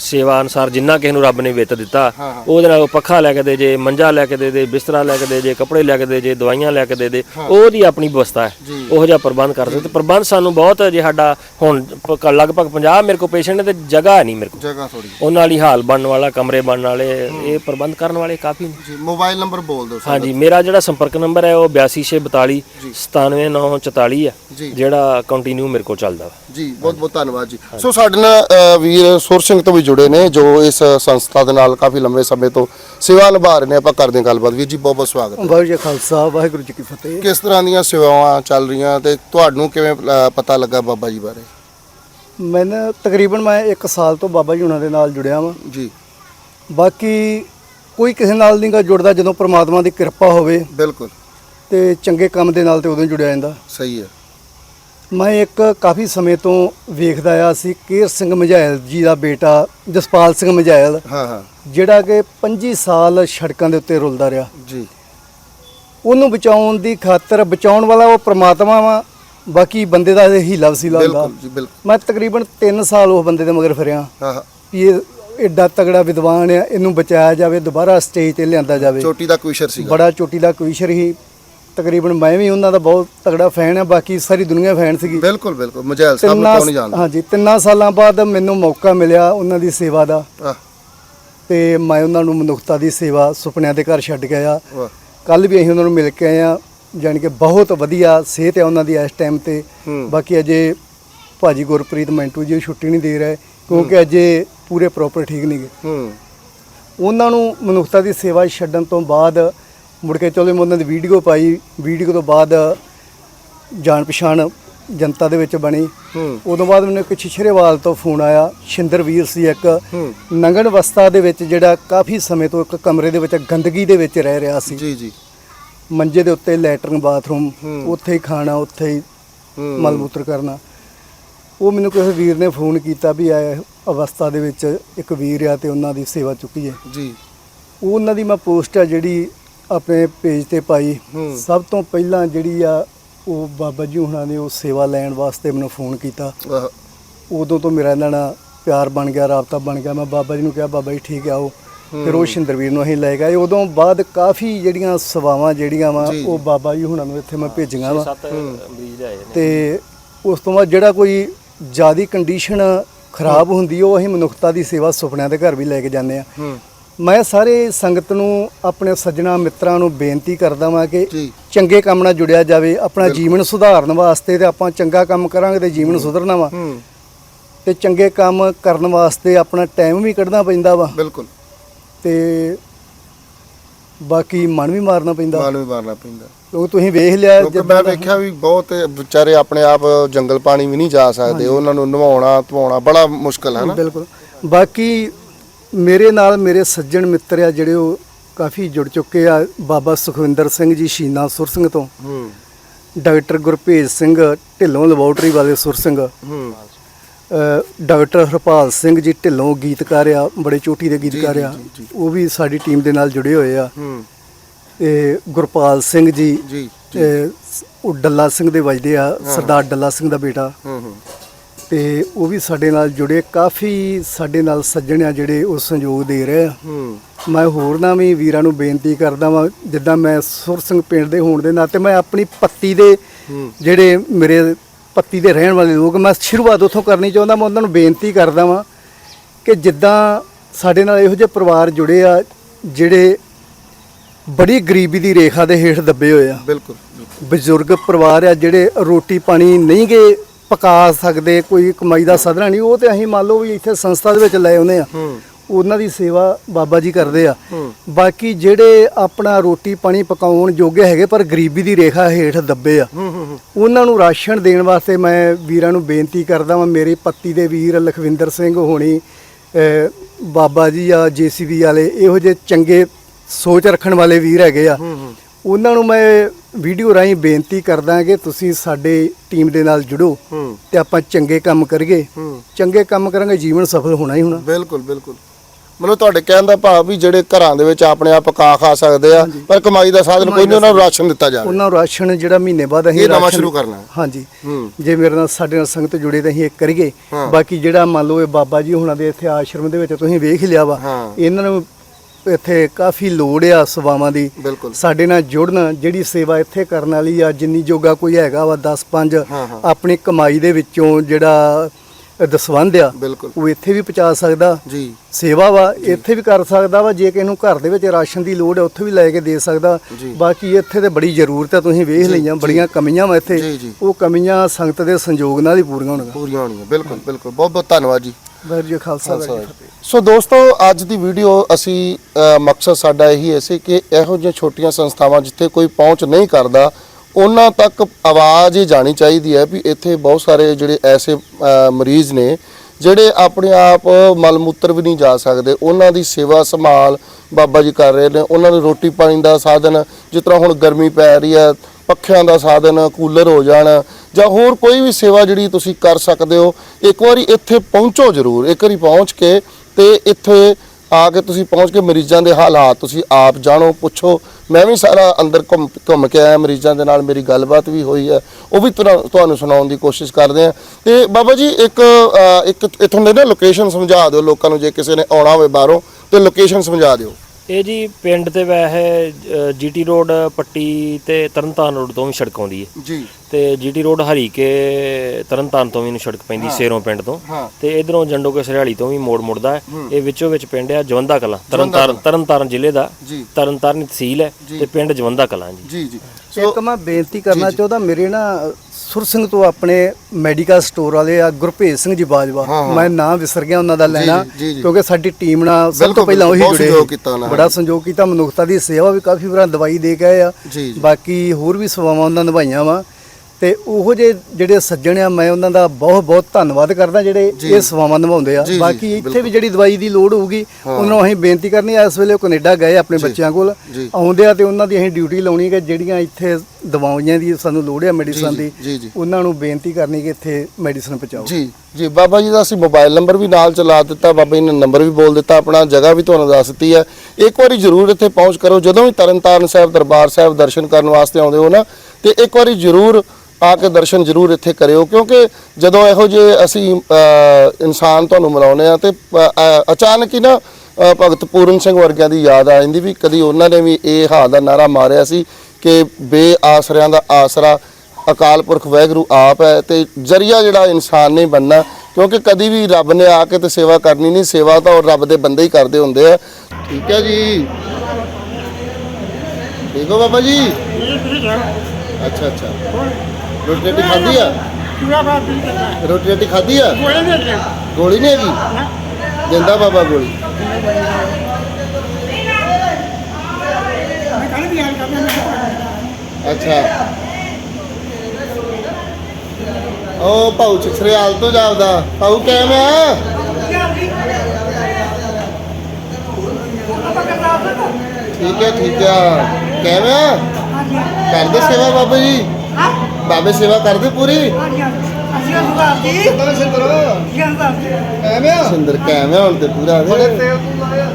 ਸੇਵਾ ਅਨੁਸਾਰ ਜਿੰਨਾ ਕਿਸੇ ਨੂੰ ਰੱਬ ਨੇ ਵਿੱਤ ਦਿੱਤਾ। ਉਹਦੇ ਨਾਲ ਉਹ ਪੱਖਾ ਲੈ ਕੇ ਦੇ ਜੇ ਮੰਜਾ ਲੈ ਕੇ ਦੇ ਦੇ ਬਿਸਤਰਾ ਲੈ ਕੇ ਦੇ ਜੇ ਕੱਪੜੇ ਲੈ ਕੇ ਦੇ ਜੇ ਦਵਾਈਆਂ ਲੈ ਕੇ ਦੇ ਦੇ ਉਹਦੀ ਆਪਣੀ ਵਿਵਸਥਾ ਹੈ। ਉਹੋ ਜਿਹਾ ਪ੍ਰਬੰਧ ਕਰ ਸਕਦੇ। ਤੇ ਪ੍ਰਬੰਧ ਸਾਨੂੰ ਬਹੁਤ ਜੇ ਸਾਡਾ ਹੁਣ ਲਗਭਗ 50 ਮੇਰੇ ਕੋਲ ਪੇਸ਼ੈਂਟ ਨੇ ਤੇ ਜਗ੍ਹਾ ਨਹੀਂ ਮੇਰੇ ਕੋਲ। ਜਗ੍ਹਾ ਥੋੜੀ ਉਹਨਾਂ ਵਾਲੀ ਹਾਲ ਬਣਨ ਵਾਲਾ ਕਮਰੇ ਬਣਨ ਵਾਲੇ ਇਹ ਪ੍ਰਬੰਧ ਕਰਨ ਵਾਲੇ ਕਾਫੀ ਨੇ। ਜੀ ਮੋਬਾਈਲ ਨੰਬਰ ਬੋਲ ਦਿਓ ਹਾਂਜੀ ਮੇਰਾ ਜਿਹੜਾ ਸੰਪਰਕ ਨੰਬਰ ਹੈ ਉਹ 8242 97944 ਹੈ। ਜੀ। ਜਿਹੜਾ ਕੰਟੀਨਿਊ ਮੇਰੇ ਕੋਲ ਚੱਲਦਾ ਵਾ। ਜੀ ਬਹੁਤ ਬਹੁਤ ਧੰਨਵਾਦ ਜੀ। ਸੋ ਸਾਡੇ ਨਾਲ ਅ, ਵੀਰ ਸੁਰ ਸਿੰਘ ਤੋਂ ਵੀ ਜੁੜੇ ਨੇ ਜੋ ਇਸ ਸੰਸਥਾ ਦੇ ਨਾਲ ਕਾਫੀ ਲੰਬੇ ਸਮੇਂ ਤੋਂ ਸੇਵਾ ਨਿਭਾ ਰਹੇ ਨੇ। ਆਪਾਂ ਕਰਦੇ ਹਾਂ ਗੱਲਬਾਤ ਵੀਰ ਜੀ ਬਹੁਤ ਬਹੁਤ ਸਵਾਗਤ ਹੈ। ਵਾਹਿਗੁਰੂ ਜੀ ਕਾ ਖਾਲਸਾ ਵਾਹਿਗੁਰੂ ਜੀ ਕੀ ਫਤਿਹ। ਕਿਸ ਤਰ੍ਹਾਂ ਦੀਆਂ ਸੇਵਾਵਾਂ ਚੱਲ ਰਹੀਆਂ ਤੇ ਤੁਹਾਨੂੰ ਕਿਵੇਂ ਅ, ਪਤਾ ਲੱਗਾ ਬਾਬਾ ਜੀ ਬਾਰੇ? ਮੈਨੂੰ ਤਕਰੀਬਨ ਮੈਂ 1 ਸਾਲ ਤੋਂ ਬਾਬਾ ਜੀ ਹੁਣਾਂ ਦੇ ਨਾਲ ਜੁੜਿਆ ਵਾਂ। ਜੀ। ਬਾਕੀ ਕੋਈ ਕਿਸੇ ਨਾਲ ਨਹੀਂ ਗਾ ਜੁੜਦਾ ਜਦੋਂ ਪ੍ਰਮਾਤਮਾ ਦੀ ਕਿਰਪਾ ਹੋਵੇ ਬਿਲਕੁਲ। ਤੇ ਚੰਗੇ ਕੰਮ ਦੇ ਨਾਲ ਤੇ ਉਦੋਂ ਹੀ ਜੁੜਿਆ ਜਾਂਦਾ। ਸਹੀ ਹੈ। ਮੈਂ ਇੱਕ ਕਾਫੀ ਸਮੇਂ ਤੋਂ ਵੇਖਦਾ ਆ ਸੀ ਕੇਰ ਸਿੰਘ ਮਝੈਲ ਜੀ ਦਾ ਬੇਟਾ ਜਸਪਾਲ ਸਿੰਘ ਮਝੈਲ ਹਾਂ ਹਾਂ। ਜਿਹੜਾ ਕਿ 25 ਸਾਲ ਸੜਕਾਂ ਦੇ ਉੱਤੇ ਰੁਲਦਾ ਰਿਹਾ। ਜੀ। ਉਹਨੂੰ ਬਚਾਉਣ ਦੀ ਖਾਤਰ ਬਚਾਉਣ ਵਾਲਾ ਉਹ ਪ੍ਰਮਾਤਮਾ ਵਾ ਬਾਕੀ ਬੰਦੇ ਦਾ ਇਹ ਹੀਲਾ ਵਸੀਲਾ ਹੁੰਦਾ ਬਿਲਕੁਲ ਜੀ ਬਿਲਕੁਲ। ਮੈਂ ਤਕਰੀਬਨ 3 ਸਾਲ ਉਸ ਬੰਦੇ ਦੇ ਮਗਰ ਫਿਰਿਆ। ਹਾਂ ਹਾਂ। ਵੀ ਇਹ ਐਡਾ ਤਗੜਾ ਵਿਦਵਾਨ ਆ ਇਹਨੂੰ ਬਚਾਇਆ ਜਾਵੇ ਦੁਬਾਰਾ ਸਟੇਜ ਤੇ ਲਿਆਂਦਾ ਜਾਵੇ। ਚੋਟੀ ਦਾ ਕੁਇਸ਼ਰ ਸੀਗਾ। ਬੜਾ ਚੋਟੀ ਦਾ ਕਵੀਸ਼ਰ ਹੀ ਤਕਰੀਬਨ ਮੈਂ ਵੀ ਉਹਨਾਂ ਦਾ ਬਹੁਤ ਤਗੜਾ ਫੈਨ ਆ ਬਾਕੀ ਸਾਰੀ ਦੁਨੀਆ ਫੈਨ ਸੀਗੀ। ਬਿਲਕੁਲ ਬਿਲਕੁਲ। ਮਜੈਲ ਸਾਹਿਬ ਨੂੰ ਕੌਣ ਨਹੀਂ ਜਾਣਦਾ। ਹਾਂਜੀ ਤਿੰਨਾਂ ਸਾਲਾਂ ਬਾਅਦ ਮੈਨੂੰ ਮੌਕਾ ਮਿਲਿਆ ਉਹਨਾਂ ਦੀ ਸੇਵਾ ਦਾ। ਆਹ, ਤੇ ਮੈਂ ਉਹਨਾਂ ਨੂੰ ਮਨੁੱਖਤਾ ਦੀ ਸੇਵਾ ਸੁਪਨਿਆਂ ਦੇ ਘਰ ਛੱਡ ਆਇਆ। ਵਾਹ। ਕੱਲ ਵੀ ਅਸੀਂ ਉਹਨਾਂ ਨੂੰ ਮਿਲ ਕੇ ਆਏ ਆ ਜਾਣੀ ਕਿ ਬਹੁਤ ਵਧੀਆ ਸਿਹਤ ਹੈ ਉਹਨਾਂ ਦੀ ਇਸ ਟਾਈਮ ਤੇ। ਹੂੰ। ਬਾਕੀ ਅਜੇ ਭਾਜੀ ਗੁਰਪ੍ਰੀਤ ਮੈਂਟੂ ਜੀ ਛੁੱਟੀ ਨਹੀਂ ਦੇ ਰਹੇ ਕਿਉਂਕਿ ਅਜੇ ਪੂਰੇ ਪ੍ਰੋਪਰ ਠੀਕ ਨਹੀਂ ਗਏ ਹੂੰ। ਉਹਨਾਂ ਨੂੰ ਮਨੁੱਖਤਾ ਦੀ ਸੇਵਾ ਛੱਡਣ ਤੋਂ ਬਾਅਦ ਮੁੜ ਕੇ ਚਲੋ ਮੈਂ ਉਹਨਾਂ ਦੀ ਵੀਡੀਓ ਪਾਈ। ਵੀਡੀਓ ਤੋਂ ਬਾਅਦ ਜਾਣ ਪਛਾਣ ਜਨਤਾ ਦੇ ਵਿੱਚ ਬਣੀ। ਉਦੋਂ ਬਾਅਦ ਮੈਨੂੰ ਇੱਕ ਛਿਛਰੇਵਾਲ ਤੋਂ ਫੋਨ ਆਇਆ ਸ਼ਿੰਦਰਵੀਰ ਸੀ ਇੱਕ। ਨੰਗਣ ਅਵਸਥਾ ਦੇ ਵਿੱਚ ਜਿਹੜਾ ਕਾਫੀ ਸਮੇਂ ਤੋਂ ਇੱਕ ਕਮਰੇ ਦੇ ਵਿੱਚ ਗੰਦਗੀ ਦੇ ਵਿੱਚ ਰਹਿ ਰਿਹਾ ਸੀ। ਜੀ ਜੀ। ਮੰਜੇ ਦੇ ਉੱਤੇ ਲੈਟਰਨ ਬਾਥਰੂਮ। ਉੱਥੇ ਹੀ ਖਾਣਾ ਉੱਥੇ ਹੀ ਹੂੰ। ਮਲ ਮੂਤਰ ਕਰਨਾ। ਉਹ ਮੈਨੂੰ ਕਿਸੇ ਵੀਰ ਨੇ ਫੋਨ ਕੀਤਾ ਵੀ ਇਹ ਅਵਸਥਾ ਦੇ ਵਿੱਚ ਇੱਕ ਵੀਰ ਆ ਤੇ ਉਹਨਾਂ ਦੀ ਸੇਵਾ ਚੁੱਕੀ ਹੈ। ਜੀ। ਉਹ ਉਹਨਾਂ ਦੀ ਮੈਂ ਪੋਸਟ ਆ ਜਿਹੜੀ ਆਪਣੇ ਪੇਜ ਤੇ ਪਾਈ। ਹੂੰ। ਸਭ ਤੋਂ ਪਹਿਲਾਂ ਜਿਹੜੀ ਆ ਉਹ ਬਾਬਾ ਜੀ ਹੁਣਾਂ ਨੇ ਉਹ ਸੇਵਾ ਲੈਣ ਵਾਸਤੇ ਮੈਨੂੰ ਫੋਨ ਕੀਤਾ। ਆਹ, ਉਦੋਂ ਤੋਂ ਮੇਰਾ ਇਹਨਾਂ ਨਾਲ ਪਿਆਰ ਬਣ ਗਿਆ ਰਾਬਤਾ ਬਣ ਗਿਆ। ਮੈਂ ਬਾਬਾ ਜੀ ਨੂੰ ਕਿਹਾ ਬਾਬਾ ਜੀ ਠੀਕ ਆ ਆਓ। ਫਿਰ ਉਹ ਸ਼ਿੰਦਰਵੀਰ ਨੂੰ ਅਸੀਂ ਲੈ ਗਏ ਉਦੋਂ ਬਾਅਦ ਕਾਫੀ ਜਿਹੜੀਆਂ ਸੇਵਾਵਾਂ ਜਿਹੜੀਆਂ ਵਾ ਜੀ। ਉਹ ਬਾਬਾ ਜੀ ਹੁਣਾਂ ਨੂੰ ਇੱਥੇ ਮੈਂ ਭੇਜੀਆਂ ਵਾ। ਸੱਤ ਮਰੀਜ਼ ਆਏ ਨੇ। ਤੇ ਉਸ ਤੋਂ ਬਾਅਦ ਜਿਹੜਾ ਕੋਈ ਜਿਆਦੀ ਕੰਡੀਸ਼ਨ ਖਰਾਬ ਹੁੰਦੀ ਉਹ ਅਸੀਂ ਮਨੁੱਖਤਾ ਦੀ ਸੇਵਾ ਸੁਪਨਿਆਂ ਦੇ ਘਰ ਵੀ ਲੈ ਕੇ ਜਾਂਦੇ ਆ ਹੂੰ। ਮੈਂ ਸਾਰੇ ਸੰਗਤ ਨੂੰ ਆਪਣੇ ਸੱਜਣਾ ਮਿੱਤਰਾਂ ਨੂੰ ਬੇਨਤੀ ਕਰਦਾ ਵਾਂ ਕਿ ਚੰਗੇ ਕੰਮ ਨਾਲ ਜੁੜਿਆ ਜਾਵੇ ਆਪਣਾ ਜੀਵਨ ਸੁਧਾਰਨ ਵਾਸਤੇ ਤੇ ਆਪਾਂ ਚੰਗਾ ਕੰਮ ਕਰਾਂਗੇ ਤੇ ਜੀਵਨ ਸੁਧਰਨਾ ਵਾ। ਤੇ ਚੰਗੇ ਕੰਮ ਕਰਨ ਵਾਸਤੇ ਆਪਣਾ ਟਾਈਮ ਵੀ ਕੱਢਣਾ ਪੈਂਦਾ ਵਾ। ਬਿਲਕੁਲ। ਤੇ ਬਾਕੀ ਮਨ ਵੀ ਮਾਰਨਾ ਪੈਂਦਾ। ਮਾਨ ਵੀ ਮਾਰਨਾ ਪੈਂਦਾ। ਕਿਉਂਕਿ ਤੁਸੀਂ ਵੇਖ ਲਿਆ ਕਿਉਂਕਿ ਮੈਂ ਵੇਖਿਆ ਵੀ ਬਹੁਤ ਵਿਚਾਰੇ ਆਪਣੇ ਆਪ ਜੰਗਲ ਪਾਣੀ ਵੀ ਨਹੀਂ ਜਾ ਸਕਦੇ ਉਹਨਾਂ ਨੂੰ ਨਵਾਉਣਾ ਧਵਾਉਣਾ ਬੜਾ ਮੁਸ਼ਕਲ ਹੈ ਨਾ। ਬਿਲਕੁਲ। ਬਾਕੀ ਮੇਰੇ ਨਾਲ ਮੇਰੇ ਸੱਜਣ ਮਿੱਤਰ ਆ ਜਿਹੜੇ ਉਹ ਕਾਫੀ ਜੁੜ ਚੁੱਕੇ ਆ ਬਾਬਾ ਸੁਖਵਿੰਦਰ ਸਿੰਘ ਜੀ ਸ਼ੀਨਾ ਸੁਰ ਸਿੰਘ ਤੋਂ। ਹੂੰ। ਡਾਕਟਰ ਗੁਰਭੇਜ ਸਿੰਘ ਢਿੱਲੋਂ ਲੈਬੋਰਟਰੀ ਵਾਲੇ ਸੁਰ ਸਿੰਘ। ਹੂੰ। ਡਾਕਟਰ ਹਰਪਾਲ ਸਿੰਘ ਜੀ ਢਿੱਲੋਂ ਗੀਤਕਾਰ ਆ ਬੜੇ ਚੋਟੀ ਦੇ ਗੀਤਕਾਰ ਆ। ਉਹ ਵੀ ਸਾਡੀ ਟੀਮ ਦੇ ਨਾਲ ਜੁੜੇ ਹੋਏ ਆ। ਹੂੰ। ਤੇ ਗੁਰਪਾਲ ਸਿੰਘ ਜੀ ਜੀ ਉਹ ਡੱਲਾ ਸਿੰਘ ਦੇ ਵਜਦੇ ਆ ਸਰਦਾਰ ਡੱਲਾ ਸਿੰਘ ਦਾ ਬੇਟਾ। ਹੂੰ ਹੂੰ। ਤੇ ਉਹ ਵੀ ਸਾਡੇ ਨਾਲ ਜੁੜੇ ਕਾਫੀ ਸਾਡੇ ਨਾਲ ਸੱਜਣ ਆ ਜਿਹੜੇ ਉਹ ਸੰਯੋਗ ਦੇ ਰਹੇ ਆ। ਮੈਂ ਹੋਰ ਨਾ ਵੀ ਵੀਰਾਂ ਨੂੰ ਬੇਨਤੀ ਕਰਦਾ ਵਾਂ ਜਿੱਦਾਂ ਮੈਂ ਸੁਰ ਸਿੰਘ ਪਿੰਡ ਦੇ ਹੋਣ ਦੇ ਨਾਤੇ ਮੈਂ ਆਪਣੀ ਪੱਤੀ ਦੇ ਜਿਹੜੇ ਮੇਰੇ ਪੱਤੀ ਦੇ ਰਹਿਣ ਵਾਲੇ ਲੋਕ ਮੈਂ ਸ਼ੁਰੂਆਤ ਉੱਥੋਂ ਕਰਨੀ ਚਾਹੁੰਦਾ ਮੈਂ ਉਹਨਾਂ ਨੂੰ ਬੇਨਤੀ ਕਰਦਾ ਵਾਂ ਕਿ ਜਿੱਦਾਂ ਸਾਡੇ ਨਾਲ ਇਹੋ ਜਿਹੇ ਪਰਿਵਾਰ ਜੁੜੇ ਆ ਜਿਹੜੇ ਬੜੀ ਗਰੀਬੀ ਦੀ ਰੇਖਾ ਦੇ ਹੇਠ ਦੱਬੇ ਹੋਏ ਆ। ਬਿਲਕੁਲ। ਬਜ਼ੁਰਗ ਪਰਿਵਾਰ ਆ ਜਿਹੜੇ ਰੋਟੀ ਪਾਣੀ ਨਹੀਂ ਗੇ ਪਕਾ ਸਕਦੇ ਕੋਈ ਕਮਾਈ ਦਾ ਸਾਧਨ ਨਹੀਂ। ਉਹ ਤੇ ਅਸੀਂ ਮੰਨ ਲਓ ਵੀ ਇੱਥੇ ਸੰਸਥਾ ਦੇ ਵਿੱਚ ਲੈ ਆਉਂਦੇ ਆ। ਉਹਨਾਂ ਦੀ ਸੇਵਾ ਬਾਬਾ ਜੀ ਕਰਦੇ ਆ। ਬਾਕੀ ਜਿਹੜੇ ਆਪਣਾ ਰੋਟੀ ਪਾਣੀ ਪਕਾਉਣ ਜੋਗੇ ਹੈਗੇ ਪਰ ਗਰੀਬੀ ਦੀ ਰੇਖਾ ਹੇਠ ਦੱਬੇ ਆ। ਉਹਨਾਂ ਨੂੰ ਰਾਸ਼ਨ ਦੇਣ ਵਾਸਤੇ ਮੈਂ ਵੀਰਾਂ ਨੂੰ ਬੇਨਤੀ ਕਰਦਾ ਵਾਂ ਮੇਰੇ ਪੱਤੀ ਦੇ ਵੀਰ ਲਖਵਿੰਦਰ ਸਿੰਘ ਹੋਣੀ ਬਾਬਾ ਜੀ ਆ ਜੀਸੀਬੀ ਵਾਲੇ ਇਹੋ ਜਿਹੇ ਚੰਗੇ ਸੋਚ ਰੱਖਣ ਵਾਲੇ ਵੀਰ ਹੈਗੇ ਆ। ਉਹਨਾਂ ਨੂੰ ਮੈਂ ਵੀਡੀਓ ਰਾਹੀਂ ਬੇਨਤੀ ਕਰਦਾ ਕਿ ਤੁਸੀਂ ਸਾਡੇ ਟੀਮ ਦੇ ਨਾਲ ਜੁੜੋ ਤੇ ਆਪਾਂ ਚੰਗੇ ਕੰਮ ਕਰੀਏ। ਚੰਗੇ ਕੰਮ ਕਰਾਂਗੇ ਜੀਵਨ ਸਫਲ ਹੋਣਾ ਹੀ ਹੋਣਾ। ਬਿਲਕੁਲ ਬਿਲਕੁਲ। ਮਤਲਬ ਤੁਹਾਡੇ ਕਹਿਣ ਦਾ ਭਾਵ ਵੀ ਜਿਹੜੇ ਘਰਾਂ ਦੇ ਵਿੱਚ ਆਪਣੇ ਆਪ ਪਕਾ ਖਾ ਸਕਦੇ ਆ ਪਰ ਕਮਾਈ ਦਾ ਸਾਧਨ ਕੋਈ ਨਹੀਂ ਉਹਨਾਂ ਨੂੰ ਰਾਸ਼ਨ ਦਿੱਤਾ ਜਾਵੇ। ਉਹਨਾਂ ਨੂੰ ਰਾਸ਼ਨ ਜਿਹੜਾ ਮਹੀਨੇ ਬਾਅਦ ਅਸੀਂ ਇਹ ਨਵਾਂ ਸ਼ੁਰੂ ਕਰਨਾ। ਹਾਂਜੀ। ਜੇ ਮੇਰੇ ਨਾਲ ਸਾਡੇ ਨਾਲ ਸੰਗਤ ਜੁੜੇ ਤਾਂ ਅਸੀਂ ਇਹ ਕਰੀਏ। ਬਾਕੀ ਜਿਹੜਾ ਮੰਨ ਲਓ ਇਹ ਬਾਬਾ ਜੀ ਹੁਣਾਂ ਦੇ ਇੱਥੇ ਆਸ਼ਰਮ ਦੇ ਵਿੱਚ ਤੁਸੀਂ ਵੇਖ ਲਿਆ ਵਾ। ਇਹਨਾਂ ਨੂੰ ਇੱਥੇ ਕਾਫੀ ਲੋੜ ਆ ਸੇਵਾਵਾਂ ਦੀ। ਬਿਲਕੁਲ। ਸਾਡੇ ਨਾਲ ਜੁੜਨ ਜਿਹੜੀ ਸੇਵਾ ਇੱਥੇ ਕਰਨ ਵਾਲੀ ਆ ਜਿੰਨੀ ਜੋਗਾ ਕੋਈ ਹੈਗਾ ਵਾ 10 5 ਹਾਂ, ਹਾਂ। ਆਪਣੀ ਕਮਾਈ ਦੇ ਵਿੱਚੋਂ ਜਿਹੜਾ ਦਸਵੰਧ ਆ ਉਹ ਇੱਥੇ ਵੀ ਪਹੁੰਚਾ ਸਕਦਾ। ਜੀ। ਸੇਵਾ ਵਾ ਇੱਥੇ ਵੀ ਕਰ ਸਕਦਾ ਵਾ ਜੇ ਕਿਸੇ ਨੂੰ ਘਰ ਦੇ ਵਿੱਚ ਰਾਸ਼ਨ ਦੀ ਲੋੜ ਹੈ ਉੱਥੇ ਵੀ ਲੈ ਕੇ ਦੇ ਸਕਦਾ। ਬਾਕੀ ਇੱਥੇ ਤੇ ਬੜੀ ਜ਼ਰੂਰਤ ਹੈ ਤੁਸੀਂ ਵੇਖ ਲਈਆਂ ਬੜੀਆਂ ਕਮੀਆਂ ਵਾ ਇੱਥੇ। ਉਹ ਕਮੀਆਂ ਸੰਗਤ ਦੇ ਸੰਯੋਗ ਨਾਲ ਹੀ ਪੂਰੀਆਂ ਹੋਣਗੀਆਂ। ਪੂਰੀਆਂ ਹੋਣੀਆਂ ਬਿਲਕੁਲ ਬਿਲਕੁਲ। ਬਹੁਤ ਬਹੁਤ ਧੰਨਵਾਦ ਜੀ। ਵਾਹਿਗੁਰੂ ਜੀ ਕਾ ਖਾਲਸਾ ਵਾਹਿਗੁਰੂ ਜੀ ਕੀ ਫਤਿਹ। ਸੋ ਦੋਸਤੋ ਅੱਜ ਦੀ ਵੀਡੀਓ ਅਸੀਂ ਅ, ਮਕਸਦ ਸਾਡਾ ਇਹੀ ਹੈ ਸੀ ਕਿ ਇਹੋ ਜਿਹੀਆਂ ਛੋਟੀਆਂ ਸੰਸਥਾਵਾਂ ਜਿੱਥੇ ਕੋਈ ਪਹੁੰਚ ਨਹੀਂ ਕਰਦਾ ਉਹਨਾਂ ਤੱਕ ਆਵਾਜ਼ ਹੀ ਜਾਣੀ ਚਾਹੀਦੀ ਹੈ ਵੀ ਇੱਥੇ ਬਹੁਤ ਸਾਰੇ ਜਿਹੜੇ ਐਸੇ ਅ, ਮਰੀਜ਼ ਨੇ ਜਿਹੜੇ ਆਪਣੇ ਆਪ ਮਲ ਮੂਤਰ ਵੀ ਨਹੀਂ ਜਾ ਸਕਦੇ। ਉਹਨਾਂ ਦੀ ਸੇਵਾ ਸੰਭਾਲ ਬਾਬਾ ਜੀ ਕਰ ਰਹੇ ਨੇ। ਉਹਨਾਂ ਨੂੰ ਰੋਟੀ ਪਾਣੀ ਦਾ ਸਾਧਨ ਜਿਸ ਤਰ੍ਹਾਂ ਹੁਣ ਗਰਮੀ ਪੈ ਰਹੀ ਹੈ ਪੱਖਿਆਂ ਦਾ ਸਾਧਨ ਕੂਲਰ ਹੋ ਜਾਣ ਜਾਂ ਹੋਰ ਕੋਈ ਵੀ ਸੇਵਾ ਜਿਹੜੀ ਤੁਸੀਂ ਕਰ ਸਕਦੇ ਹੋ ਇੱਕ ਵਾਰੀ ਇੱਥੇ ਪਹੁੰਚੋ ਜ਼ਰੂਰ। ਇੱਕ ਵਾਰੀ ਪਹੁੰਚ ਕੇ ਤੇ ਇੱਥੇ ਆ ਕੇ ਤੁਸੀਂ ਪਹੁੰਚ ਕੇ ਮਰੀਜ਼ਾਂ ਦੇ ਹਾਲਾਤ ਤੁਸੀਂ ਆਪ ਜਾਣੋ ਪੁੱਛੋ। ਮੈਂ ਵੀ ਸਾਰਾ ਅੰਦਰ ਘੁੰਮ ਘੁੰਮ ਕੇ ਆਇਆ ਮਰੀਜ਼ਾਂ ਦੇ ਨਾਲ ਮੇਰੀ ਗੱਲਬਾਤ ਵੀ ਹੋਈ ਹੈ। ਉਹ ਵੀ ਤੁਹਾਨੂੰ ਸੁਣਾਉਣ ਦੀ ਕੋਸ਼ਿਸ਼ ਕਰਦੇ ਆ ਤੇ ਬਾਬਾ ਜੀ ਇੱਕ ਅ, ਇੱਕ ਇਥੋਂ ਦੇ ਨਾ ਲੋਕੇਸ਼ਨ ਸਮਝਾ ਦਿਓ ਲੋਕਾਂ ਨੂੰ ਜੇ ਕਿਸੇ ਨੇ ਆਉਣਾ ਹੋਵੇ ਬਾਹਰੋਂ ਤੇ ਲੋਕੇਸ਼ਨ ਸਮਝਾ ਦਿਓ। ਇਹ ਜੀ ਪਿੰਡ ਤੇ ਵੈਸੇ ਜੀਟੀ ਰੋਡ ਪੱਟੀ ਤੇ ਤਰਨਤਾਰਨ ਰੋਡ ਤੋਂ ਵੀ ਸੜਕ ਆਉਂਦੀ ਹੈ। ਜੀ। ਤੇ ਜੀਟੀ ਰੋਡ ਹਰੀਕੇ ਤਰਨਤਾਰਨ ਤੋਂ ਵੀ ਨੂੰ ਸੜਕ ਪੈਂਦੀ ਸੇਰੋਂ ਪਿੰਡ ਤੋਂ। ਤੇ ਇਧਰੋਂ ਜੰਡੋ ਕੇ ਸਰਿਆਲੀ ਤੋਂ ਵੀ ਮੋੜ ਮੁੜਦਾ ਹੈ। ਇਹ ਵਿੱਚੋਂ ਵਿੱਚ ਪਿੰਡ ਆ ਜਵੰਦਾ ਕਲਾਂ ਤਰਨਤਾਰਨ ਤਰਨਤਾਰਨ ਜ਼ਿਲ੍ਹੇ ਦਾ ਜੀ। ਤਰਨਤਾਰਨ ਤਹਿਸੀਲ ਹੈ ਤੇ ਪਿੰਡ ਜਵੰਦਾ ਕਲਾਂ ਜੀ। ਜੀ ਜੀ। ਇੱਕ ਮੈਂ ਬੇਨਤੀ ਕਰਨਾ ਚਾਹੁੰਦਾ ਮੇਰੇ ਨਾ ਸੁਰ ਸਿੰਘ ਤੋਂ ਆਪਣੇ ਮੈਡੀਕਲ ਸਟੋਰ ਵਾਲੇ ਆ ਗੁਰਭੇਜ ਸਿੰਘ ਜੀ ਬਾਜਵਾ। ਮੈਂ ਨਾਮ ਵਿਸਰ ਗਿਆ ਉਹਨਾਂ ਦਾ ਲੈਣਾ। ਕਿਉਂਕਿ ਸਾਡੀ ਟੀਮ ਨਾਲ ਸਭ ਤੋਂ ਪਹਿਲਾਂ ਉਹੀ ਜੁੜੇ ਨੇ। ਬੜਾ ਸੰਯੋਗ ਕੀਤਾ ਮਨੁੱਖਤਾ ਦੀ ਸੇਵਾ ਵੀ ਕਾਫੀ ਵਾਰ ਦਵਾਈ ਦੇ ਗਏ ਆ। ਬਾਕੀ ਹੋਰ ਵੀ ਸੇਵਾਵਾਂ ਉਹਨਾਂ ਨਿਭਾਈਆਂ ਵਾ ਤੇ ਉਹੋ ਜੇ ਜਿਹੜੇ ਸੱਜਣ ਆ ਮੈਂ ਉਹਨਾਂ ਦਾ ਬਹੁਤ ਬਹੁਤ ਧੰਨਵਾਦ ਕਰਦਾ ਜਿਹੜੇ। ਇਹ ਸੇਵਾਵਾਂ ਨਿਭਾਉਂਦੇ ਆ ਬਾਕੀ ਇੱਥੇ। ਵੀ ਜਿਹੜੀ ਦਵਾਈ ਦੀ ਲੋੜ ਹੋਊਗੀ ਉਹਨਾਂ ਨੂੰ ਅਸੀਂ ਬੇਨਤੀ ਕਰਨੀ ਆ ਇਸ ਵੇਲੇ ਉਹ ਕੈਨੇਡਾ ਗਏ ਆਪਣੇ ਬੱਚਿਆਂ ਕੋਲ। ਆਉਂਦੇ ਆ ਤੇ ਉਹਨਾਂ ਦੀ ਅਸੀਂ ਡਿਊਟੀ ਲਾਉਣੀ ਕਿ ਜਿਹੜੀਆਂ ਇੱਥੇ ਦਵਾਈਆਂ ਦੀ ਸਾਨੂੰ ਲੋੜ ਹੈ ਮੈਡੀਸਨ ਦੀ। ਉਹਨਾਂ ਨੂੰ ਬੇਨਤੀ ਕਰਨੀ ਕਿ ਇੱਥੇ ਮੈਡੀਸਨ ਪਹੁੰਚਾਓ ਜੀ ਜੀ ਬਾਬਾ ਜੀ ਦਾ ਅਸੀਂ ਮੋਬਾਈਲ ਨੰਬਰ ਵੀ ਨਾਲ ਚਲਾ ਦਿੱਤਾ ਬਾਬਾ ਜੀ ਨੇ ਨੰਬਰ ਵੀ ਬੋਲ ਦਿੱਤਾ ਆਪਣਾ ਜਗ੍ਹਾ ਵੀ ਤੁਹਾਨੂੰ ਦੱਸ ਦਿੱਤੀ ਹੈ ਇੱਕ ਵਾਰੀ ਜ਼ਰੂਰ ਇੱਥੇ ਪਹੁੰਚ ਕਰੋ ਜਦੋਂ ਵੀ ਤਰਨਤਾਰਨ ਸਾਹਿਬ ਦਰਬਾਰ ਸਾਹਿਬ ਦਰਸ਼ਨ ਕਰਨ ਵਾਸਤੇ ਆਉਂਦੇ ਹੋ ਨਾ ਤੇ ਇੱਕ ਵਾਰੀ ਜ਼ਰੂਰ ਆ ਕੇ ਦਰਸ਼ਨ ਜ਼ਰੂਰ ਇੱਥੇ ਕਰਿਓ, ਕਿਉਂਕਿ ਜਦੋਂ ਇਹੋ ਜਿਹੇ ਅਸੀਂ ਇਨਸਾਨ ਤੁਹਾਨੂੰ ਮਿਲਾਉਂਦੇ ਆ ਤੇ ਅਚਾਨਕ ਹੀ ਨਾ ਭਗਤ ਪੂਰਨ ਸਿੰਘ ਵਰਗਿਆਂ ਦੀ ਯਾਦ ਆ ਜਾਂਦੀ ਵੀ ਕਦੀ ਉਹਨਾਂ ਨੇ ਵੀ ਇਹ ਹਾਲ ਦਾ ਨਾਰਾ ਮਾਰਿਆ ਸੀ ਕਿ ਬੇਆਸਰਿਆਂ ਦਾ ਆਸਰਾ, ਅਕਾਲ ਪੁਰਖ ਵਾਹਿਗੁਰੂ ਆਪ ਹੈ ਤੇ ਜਰੀਆ ਜਿਹੜਾ ਇਨਸਾਨ ਨੇ ਬੰਨਾ ਕਿਉਂਕਿ ਕਦੀ ਵੀ ਰੱਬ ਨੇ ਆ ਕੇ ਤੇ ਸੇਵਾ ਕਰਨੀ ਨਹੀਂ, ਸੇਵਾ ਤਾਂ ਉਹ ਰੱਬ ਦੇ ਬੰਦੇ ਹੀ ਕਰਦੇ ਹੁੰਦੇ ਆ। ਠੀਕ ਹੈ ਜੀ। ਦੇਖੋ ਬਾਬਾ ਜੀ? ਅੱਛਾ ਅੱਛਾ। ਰੋਟੀ ਰੋਟੀ ਖਾਧੀ ਆ? ਰੋਟੀ ਰੋਟੀ ਖਾਧੀ ਆ? ਗੋਲੀ ਨਹੀਂ ਹੈਗੀ? ਦਿੰਦਾ ਬਾਬਾ ਗੋਲੀ। ਅੱਛਾ। ਉਹ ਪਾਉ ਚਸਰਿਆਲ ਤੋਂ ਜਾਵਦਾ ਪਾਉ ਕਿਵੇਂ ਆ? ਠੀਕ ਹੈ, ਠੀਕ ਆ ਕਿਵੇਂ ਆ? ਕਰਦੇ ਸੇਵਾ ਬਾਬਾ ਜੀ? ਬਾਬੇ ਸੇਵਾ ਕਰਦੇ ਪੂਰੀ? ਕਿੱਦਾਂ ਸਿੰਦਰ ਕਿਵੇਂ ਆ? ਸਿੰਦਰ ਕਿਵੇਂ ਆ ਹੁਣ ਤੇ ਪੂਰਾ ਬੜੇ ਤੇਲ ਤੂੰ ਲਾਇਆ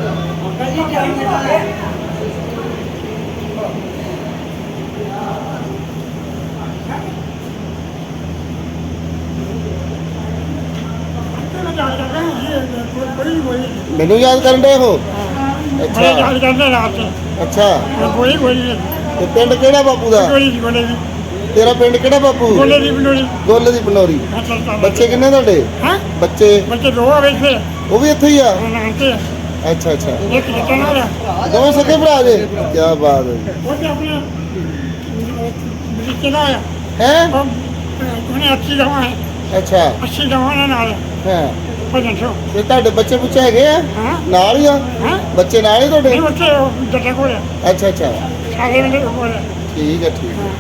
ਮੈਨੂੰ ਯਾਦ ਕਰਨ ਦੇ ਹੋ? ਅੱਛਾ। ਅੱਛਾ। ਤੇ ਪਿੰਡ ਕਿਹੜਾ ਬਾਪੂ ਦਾ? ਤੇਰਾ ਪਿੰਡ ਕਿਹੜਾ ਬਾਪੂ? ਗੋਲੇ ਦੀ ਪਨੋਰੀ ਬੱਚੇ ਕਿੰਨੇ ਤੁਹਾਡੇ? ਬੱਚੇ? ਉਹ ਵੀ ਇੱਥੇ ਹੀ ਆ? ਅੱਛਾ ਅੱਛਾ। ਦੋਵੇਂ ਸਕੇ ਭਰਾ ਜੇ? ਕੀ ਬਾਤ ਹੈ ਹੈ? ਅੱਛਾ। ਹਾਂ। ਤੇ ਤੁਹਾਡੇ ਬੱਚੇ ਪੁੱਛੇ ਹੈਗੇ ਆ? ਨਾਲ ਹੀ ਆ? ਬੱਚੇ ਨਾਲ ਹੀ ਤੁਹਾਡੇ? ਅੱਛਾ ਅੱਛਾ। ਠੀਕ ਹੈ ਠੀਕ ਹੈ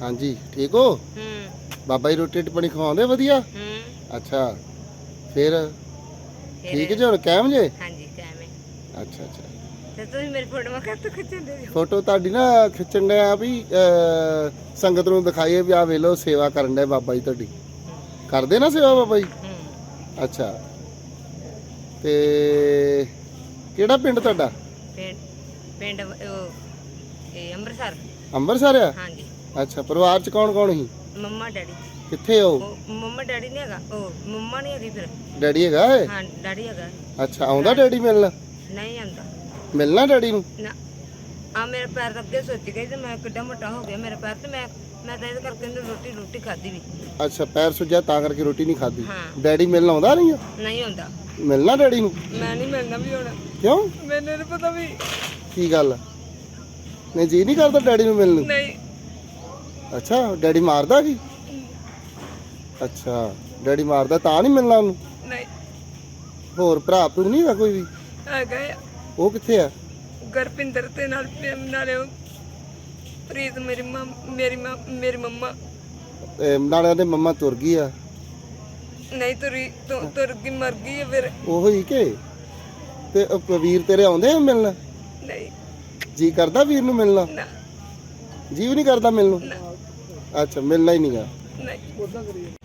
ਹਾਂਜੀ ਠੀਕ ਹੋ? ਹੂੰ। ਬਾਬਾ ਜੀ ਰੋਟੀ ਟਪਣੀ ਖਵਾਉਂਦੇ ਵਧੀਆ? ਹੂੰ। ਅੱਛਾ। ਫਿਰ? ਫਿਰ- ਠੀਕ ਜੇ ਹੁਣ ਕਾਇਮ ਜੇ? ਹਾਂਜੀ ਕਾਇਮ ਹੈ ਅੱਛਾ ਅੱਛਾ। ਤੇ ਤੁਸੀਂ ਮੇਰੀ ਫੋਟੋ ਮਾ ਤੋਂ ਖਿੱਚਦੇ ਹੋ ਫੋਟੋ ਤੁਹਾਡੀ ਨਾ ਖਿੱਚਣ ਡਿਆ ਵੀ ਅਹ, ਸੰਗਤ ਨੂੰ ਦਿਖਾਈਏ ਵੀ ਆ ਵੇਲੋ ਸੇਵਾ ਕਰਨ ਦੇ ਬਾਬਾ ਜੀ ਤੁਹਾਡੀ। ਕਰਦੇ ਨਾ ਸੇਵਾ ਬਾਬਾ ਜੀ? ਅੱਛਾ। ਤੇ ਕਿਹੜਾ ਪਿੰਡ ਤੁਹਾਡਾ? ਪਿੰਡ ਪਿੰਡ ਉਹ ਇਹ ਅੰਮ੍ਰਿਤਸਰ। ਅੰਮ੍ਰਿਤਸਰ ਆ? ਹਾਂਜੀ। ਅੱਛਾ ਪਰਿਵਾਰ ਚ ਕੌਣ ਕੌਣ ਸੀ? ਮੰਮਾ ਡੈਡੀ। ਕਿੱਥੇ ਹੋ? ਉਹ ਮੰਮਾ ਡੈਡੀ ਨਹੀਂ ਹੈਗਾ। ਉਹ ਮੰਮਾ ਨਹੀਂ ਹੈਗੀ ਫਿਰ। ਡੈਡੀ ਹੈਗਾ ਏ ਹਾਂ ਡੈਡੀ ਹੈਗਾ। ਅੱਛਾ ਆਉਂਦਾ ਡੈਡੀ ਮਿਲਣ? ਨਹੀਂ ਆਂਦਾ ਮਿਲਣਾ ਡੈਡੀ ਨੂੰ? ਨਾ ਆ ਮੇਰੇ ਪੈਰ ਤਾਂ ਅੱਗੇ ਸੁੱਜ ਗਏ ਤੇ ਮੈਂ ਕਿੱਡਾ ਮੋਟਾ ਹੋ ਗਿਆ ਮੇਰੇ ਪੈਰ ਤੇ ਮੈਂ ਮੈਂ ਤਾਂ ਇਹਦੇ ਕਰਕੇ ਇਹਨੂੰ ਰੋਟੀ ਰੋਟੀ ਖਾਦੀ ਵੀ। ਅੱਛਾ ਪੈਰ ਸੁੱਜਿਆ ਤਾਂ ਕਰਕੇ ਰੋਟੀ ਨਹੀਂ ਹਾਂ। ਡੈਡੀ ਮਿਲਣ ਆਉਂਦਾ ਨਹੀਂ ਆ? ਨਹੀਂ ਹੁੰਦਾ ਮਿਲਣਾ ਡੈਡੀ ਨੂੰ? ਮੈਂ ਨਹੀਂ ਮਿਲਣਾ ਵੀ ਹੁਣ। ਕਿਉਂ? ਮੈਨੂੰ ਨਹੀਂ ਪਤਾ ਵੀ। ਕੀ ਗੱਲ? ਨਹੀਂ ਜੀ ਨਹੀਂ ਕਰਦਾ ਡੈਡੀ ਨੂੰ ਮਿਲਣ ਨੂੰ? ਨਹੀਂ। ਅੱਛਾ ਡੈਡੀ ਮਾਰਦਾ ਕੀ? ਅੱਛਾ ਡੈਡੀ ਮਾਰਦਾ ਤਾਂ ਨਹੀਂ ਮਿਲਣਾ ਉਹਨੂੰ? ਨਹੀਂ। ਹੋਰ ਭਰਾ ਭਰੂ ਨਹੀਂ ਹੈਗਾ ਕੋਈ ਵੀ? ਹੈਗਾ ਆ। ਉਹ ਕਿੱਥੇ ਆ? ਗੁਰਪਿੰਦਰ ਤੇ ਨਾਲ ਨਾਲੇ ਉਹ ਪ੍ਰੀਤ ਮੇਰੀ ਮਾਂ ਮੇਰੀ ਮਾਂ ਮੇਰੀ ਮੰਮਾ। ਤੇ ਨਾਲੇ ਦੇ ਮੰਮਾ ਤੁਰ ਗਈ ਆ। ਨਹੀਂ ਤੁਰੀ ਤੁ- ਤੁਰ ਗਈ ਮਰ ਗਈ ਹੈ ਫਿਰ। ਉਹੋ ਹੀ ਕਿ? ਤੇ ਉਹ ਵੀਰ ਤੇਰੇ ਆਉਂਦੇ ਆ ਮਿਲਣ? ਨਹੀਂ। ਜੀ ਕਰਦਾ ਵੀਰ ਨੂੰ ਮਿਲਣਾ? ਨਾ। ਜੀ ਵੀ ਨਹੀਂ ਕਰਦਾ ਮਿਲਣ ਨੂੰ? ਨਾ। ਅੱਛਾ ਮਿਲਣਾ ਹੀ ਨਹੀਂਗਾ ਨਹੀਂ।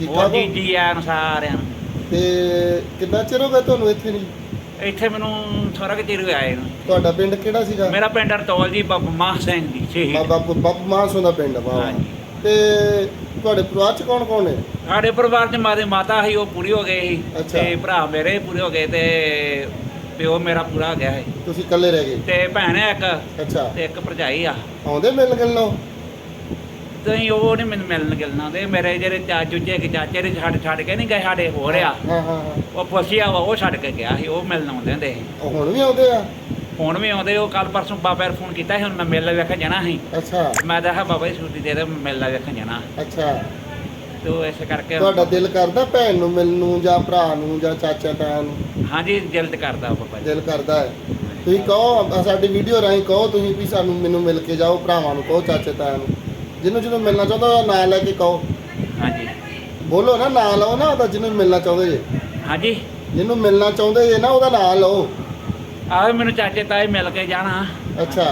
ਠੀਕ ਠਾਕ ਜੀ ਹੋ? ਜੀ ਆਇਆਂ ਸਾਰਿਆਂ ਨੂੰ। ਤੇ ਕਿੰਨਾ ਚਿਰ ਹੋ ਗਿਆ ਤੁਹਾਨੂੰ ਇੱਥੇ ਨਹੀਂ? ਇੱਥੇ ਮੈਨੂੰ ਥੋੜਾ ਕਿ ਚਿਰ ਹੋਇਆ ਆਏ ਨੂੰ। ਤੁਹਾਡਾ ਪਿੰਡ ਕਿਹੜਾ ਸੀਗਾ? ਮੇਰਾ ਪਿੰਡ ਰਤੌਲ ਜੀ ਬਾਬਾ ਮਾਹ ਸਿੰਘ ਦੀ ਸ਼ਹੀਦ। ਬਾਬਾ ਬਾਬਾ ਮਾਨਸੋਂ ਦਾ ਪਿੰਡ ਵਾਹ। ਹਾਂਜੀ। ਤੇ ਤੁਹਾਡੇ ਪਰਿਵਾਰ ਚ ਕੌਣ ਕੌਣ ਹੈ ਸਾਡੇ ਪਰਿਵਾਰ ਚ ਮਾਦੇ ਮਾਤਾ ਸੀ ਉਹ ਪੂਰੀ ਹੋ ਗਈ ਸੀ। ਅੱਛਾ। ਤੇ ਭਰਾ ਮੇਰੇ ਪੂਰੇ ਹੋ ਗਏ ਤੇ ਪਿਓ ਮੇਰਾ ਪੂਰਾ ਹੋ ਗਿਆ ਸੀ। ਤੁਸੀਂ ਇਕੱਲੇ ਰਹਿ ਗਏ? ਤੇ ਭੈਣ ਹੈ ਇੱਕ। ਅੱਛਾ। ਤੇ ਇੱਕ ਭਰਜਾਈ ਆ। ਆਉਂਦੇ ਮਿਲ ਗਿਲ ਲਓ ਤੇ ਉਹ ਨਹੀਂ ਮੈਨੂੰ ਮਿਲਣ ਗਿਲਣਾ ਦੇ ਮੇਰੇ ਜਿਹੜੇ ਚਾਚੂ ਜੇ ਚਾਚੇ ਦੇ ਛੱਡ ਛੱਡ ਕੇ ਨਹੀਂ ਗਏ ਸਾਡੇ ਹੋਰ ਆ ਹਾਂ ਹਾਂ ਹਾਂ। ਉਹ ਫਸਿਆ ਵਾ ਉਹ ਛੱਡ ਕੇ ਗਿਆ ਸੀ ਉਹ ਮਿਲਣ ਆਉਂਦੇ ਹੁੰਦੇ ਸੀ। ਉਹ ਹੁਣ ਵੀ ਆਉਂਦੇ ਆ? ਹੁਣ ਵੀ ਆਉਂਦੇ ਉਹ ਕੱਲ ਪਰਸੋਂ ਬਾਬਾ ਨੇ ਫੋਨ ਕੀਤਾ ਸੀ ਹੁਣ ਮੈਂ ਮੇਲਾ ਵੇਖਣ ਜਾਣਾ ਸੀ। ਅੱਛਾ। ਮੈਂ ਤਾਂ ਕਿਹਾ ਬਾਬਾ ਜੀ ਛੁੱਟੀ ਦੇ ਦੇ ਮੈਂ ਮੇਲਾ ਵੇਖਣ ਜਾਣਾ। ਅੱਛਾ। ਤੇ ਉਹ ਇਸ ਕਰਕੇ ਤੁਹਾਡਾ ਦਿਲ ਕਰਦਾ ਭੈਣ ਨੂੰ ਮਿਲਣ ਨੂੰ ਜਾਂ ਭਰਾ ਨੂੰ ਜਾਂ ਚਾਚਾ ਤਾਇਆ ਨੂੰ? ਹਾਂਜੀ ਜਲਦ ਕਰਦਾ ਬਾਬਾ ਜੀ। ਦਿਲ ਕਰਦਾ ਹੈ। ਤੁਸੀਂ ਕਹੋ ਅ- ਸਾਡੀ ਵੀਡੀਓ ਰਾਹੀਂ ਕਹੋ ਤੁਸੀਂ ਵੀ ਸਾਨੂੰ ਮੈਨੂੰ ਮਿਲ ਕੇ ਜਾਓ ਭਰਾਵਾਂ ਨੂੰ ਕਹੋ ਚਾਚੇ ਤਾਇਆ ਨੂੰ। ਜਿਹਨੂੰ ਜਿਹਨੂੰ ਮਿਲਣਾ ਚਾਹੁੰਦਾ ਉਹਦਾ ਨਾਂ ਲੈ ਕੇ ਕਹੋ। ਹਾਂਜੀ। ਬੋਲੋ ਨਾ ਨਾਂ ਲਓ ਨਾ ਉਹਦਾ ਜਿਹਨੂੰ ਮਿਲਣਾ ਚਾਹੁੰਦੇ ਜੇ। ਹਾਂਜੀ। ਜਿਹਨੂੰ ਮਿਲਣਾ ਚਾਹੁੰਦੇ ਜੇ ਨਾ ਉਹਦਾ ਨਾਂ ਲਓ। ਆਹ ਮੈਨੂੰ ਚਾਚੇ ਤਾਏ ਮਿਲ ਕੇ ਜਾਣਾ। ਅੱਛਾ।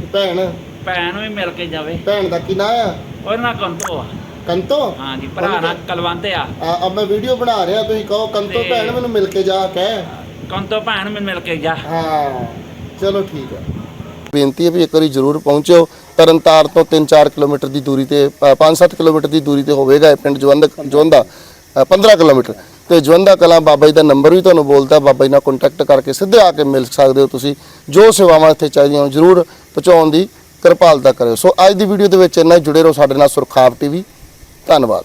ਤੇ ਭੈਣ? ਭੈਣ ਨੂੰ ਵੀ ਮਿਲ ਕੇ ਜਾਵੇ। ਭੈਣ ਦਾ ਕੀ ਨਾਂ ਆ? ਉਹਦੇ ਨਾਲ ਕੰਤੋ ਆ। ਕੰਤੋ? ਹਾਂਜੀ ਭਰਾ ਨਾਲ ਕਲਵੰਤ ਆ। ਆ ਅਬ ਮੈਂ ਵੀਡੀਓ ਬਣਾ ਰਿਹਾ ਤੁਸੀਂ ਕਹੋ ਕੰਤੋ ਤੇ- ਭੈਣ ਮੈਨੂੰ ਮਿਲ ਕੇ ਜਾ ਕਹਿ। ਕੰਤੋ ਭੈਣ ਮੈਨੂੰ ਮਿਲ ਕੇ ਜਾ। ਹਾਂ ਚਲੋ ਠੀਕ ਹੈ ਬੇਨਤੀ ਹੈ ਵੀ ਇੱਕ ਵਾਰੀ ਜ਼ਰੂਰ ਪਹੁੰਚਿਓ। ਤਰਨਤਾਰ ਤੋਂ 3-4 ਕਿਲੋਮੀਟਰ ਦੀ ਦੂਰੀ ਤੇ 5-7 ਕਿਲੋਮੀਟਰ ਦੀ ਦੂਰੀ ਤੇ ਹੋਵੇਗਾ ਇਹ ਪਿੰਡ ਜਵੰਦ ਜਵੰਦਾ 15 ਕਿਲੋਮੀਟਰ। ਤੇ ਜਵੰਦਾ ਕਲਾਂ ਬਾਬਾ ਜੀ ਦਾ ਨੰਬਰ ਵੀ ਤੁਹਾਨੂੰ ਬੋਲਦਾ, ਬਾਬਾ ਜੀ ਨਾਲ ਕੰਟੈਕਟ ਕਰਕੇ ਸਿੱਧੇ ਆ ਕੇ ਮਿਲ ਸਕਦੇ ਹੋ ਤੁਸੀਂ। ਜੋ ਸੇਵਾਵਾਂ ਇੱਥੇ ਚਾਹੀਦੀਆਂ ਹੋ ਜ਼ਰੂਰ ਪਹੁੰਚਾਉਣ ਦੀ ਕਿਰਪਾਲਤਾ ਕਰਿਓ। ਸੋ ਅੱਜ ਦੀ ਵੀਡੀਓ ਦੇ ਵਿੱਚ ਇੰਨਾ ਹੀ। ਜੁੜੇ ਰਹੋ ਸਾਡੇ ਨਾਲ ਸੁਰਖਾਬ ਟੀਵੀ। ਧੰਨਵਾਦ।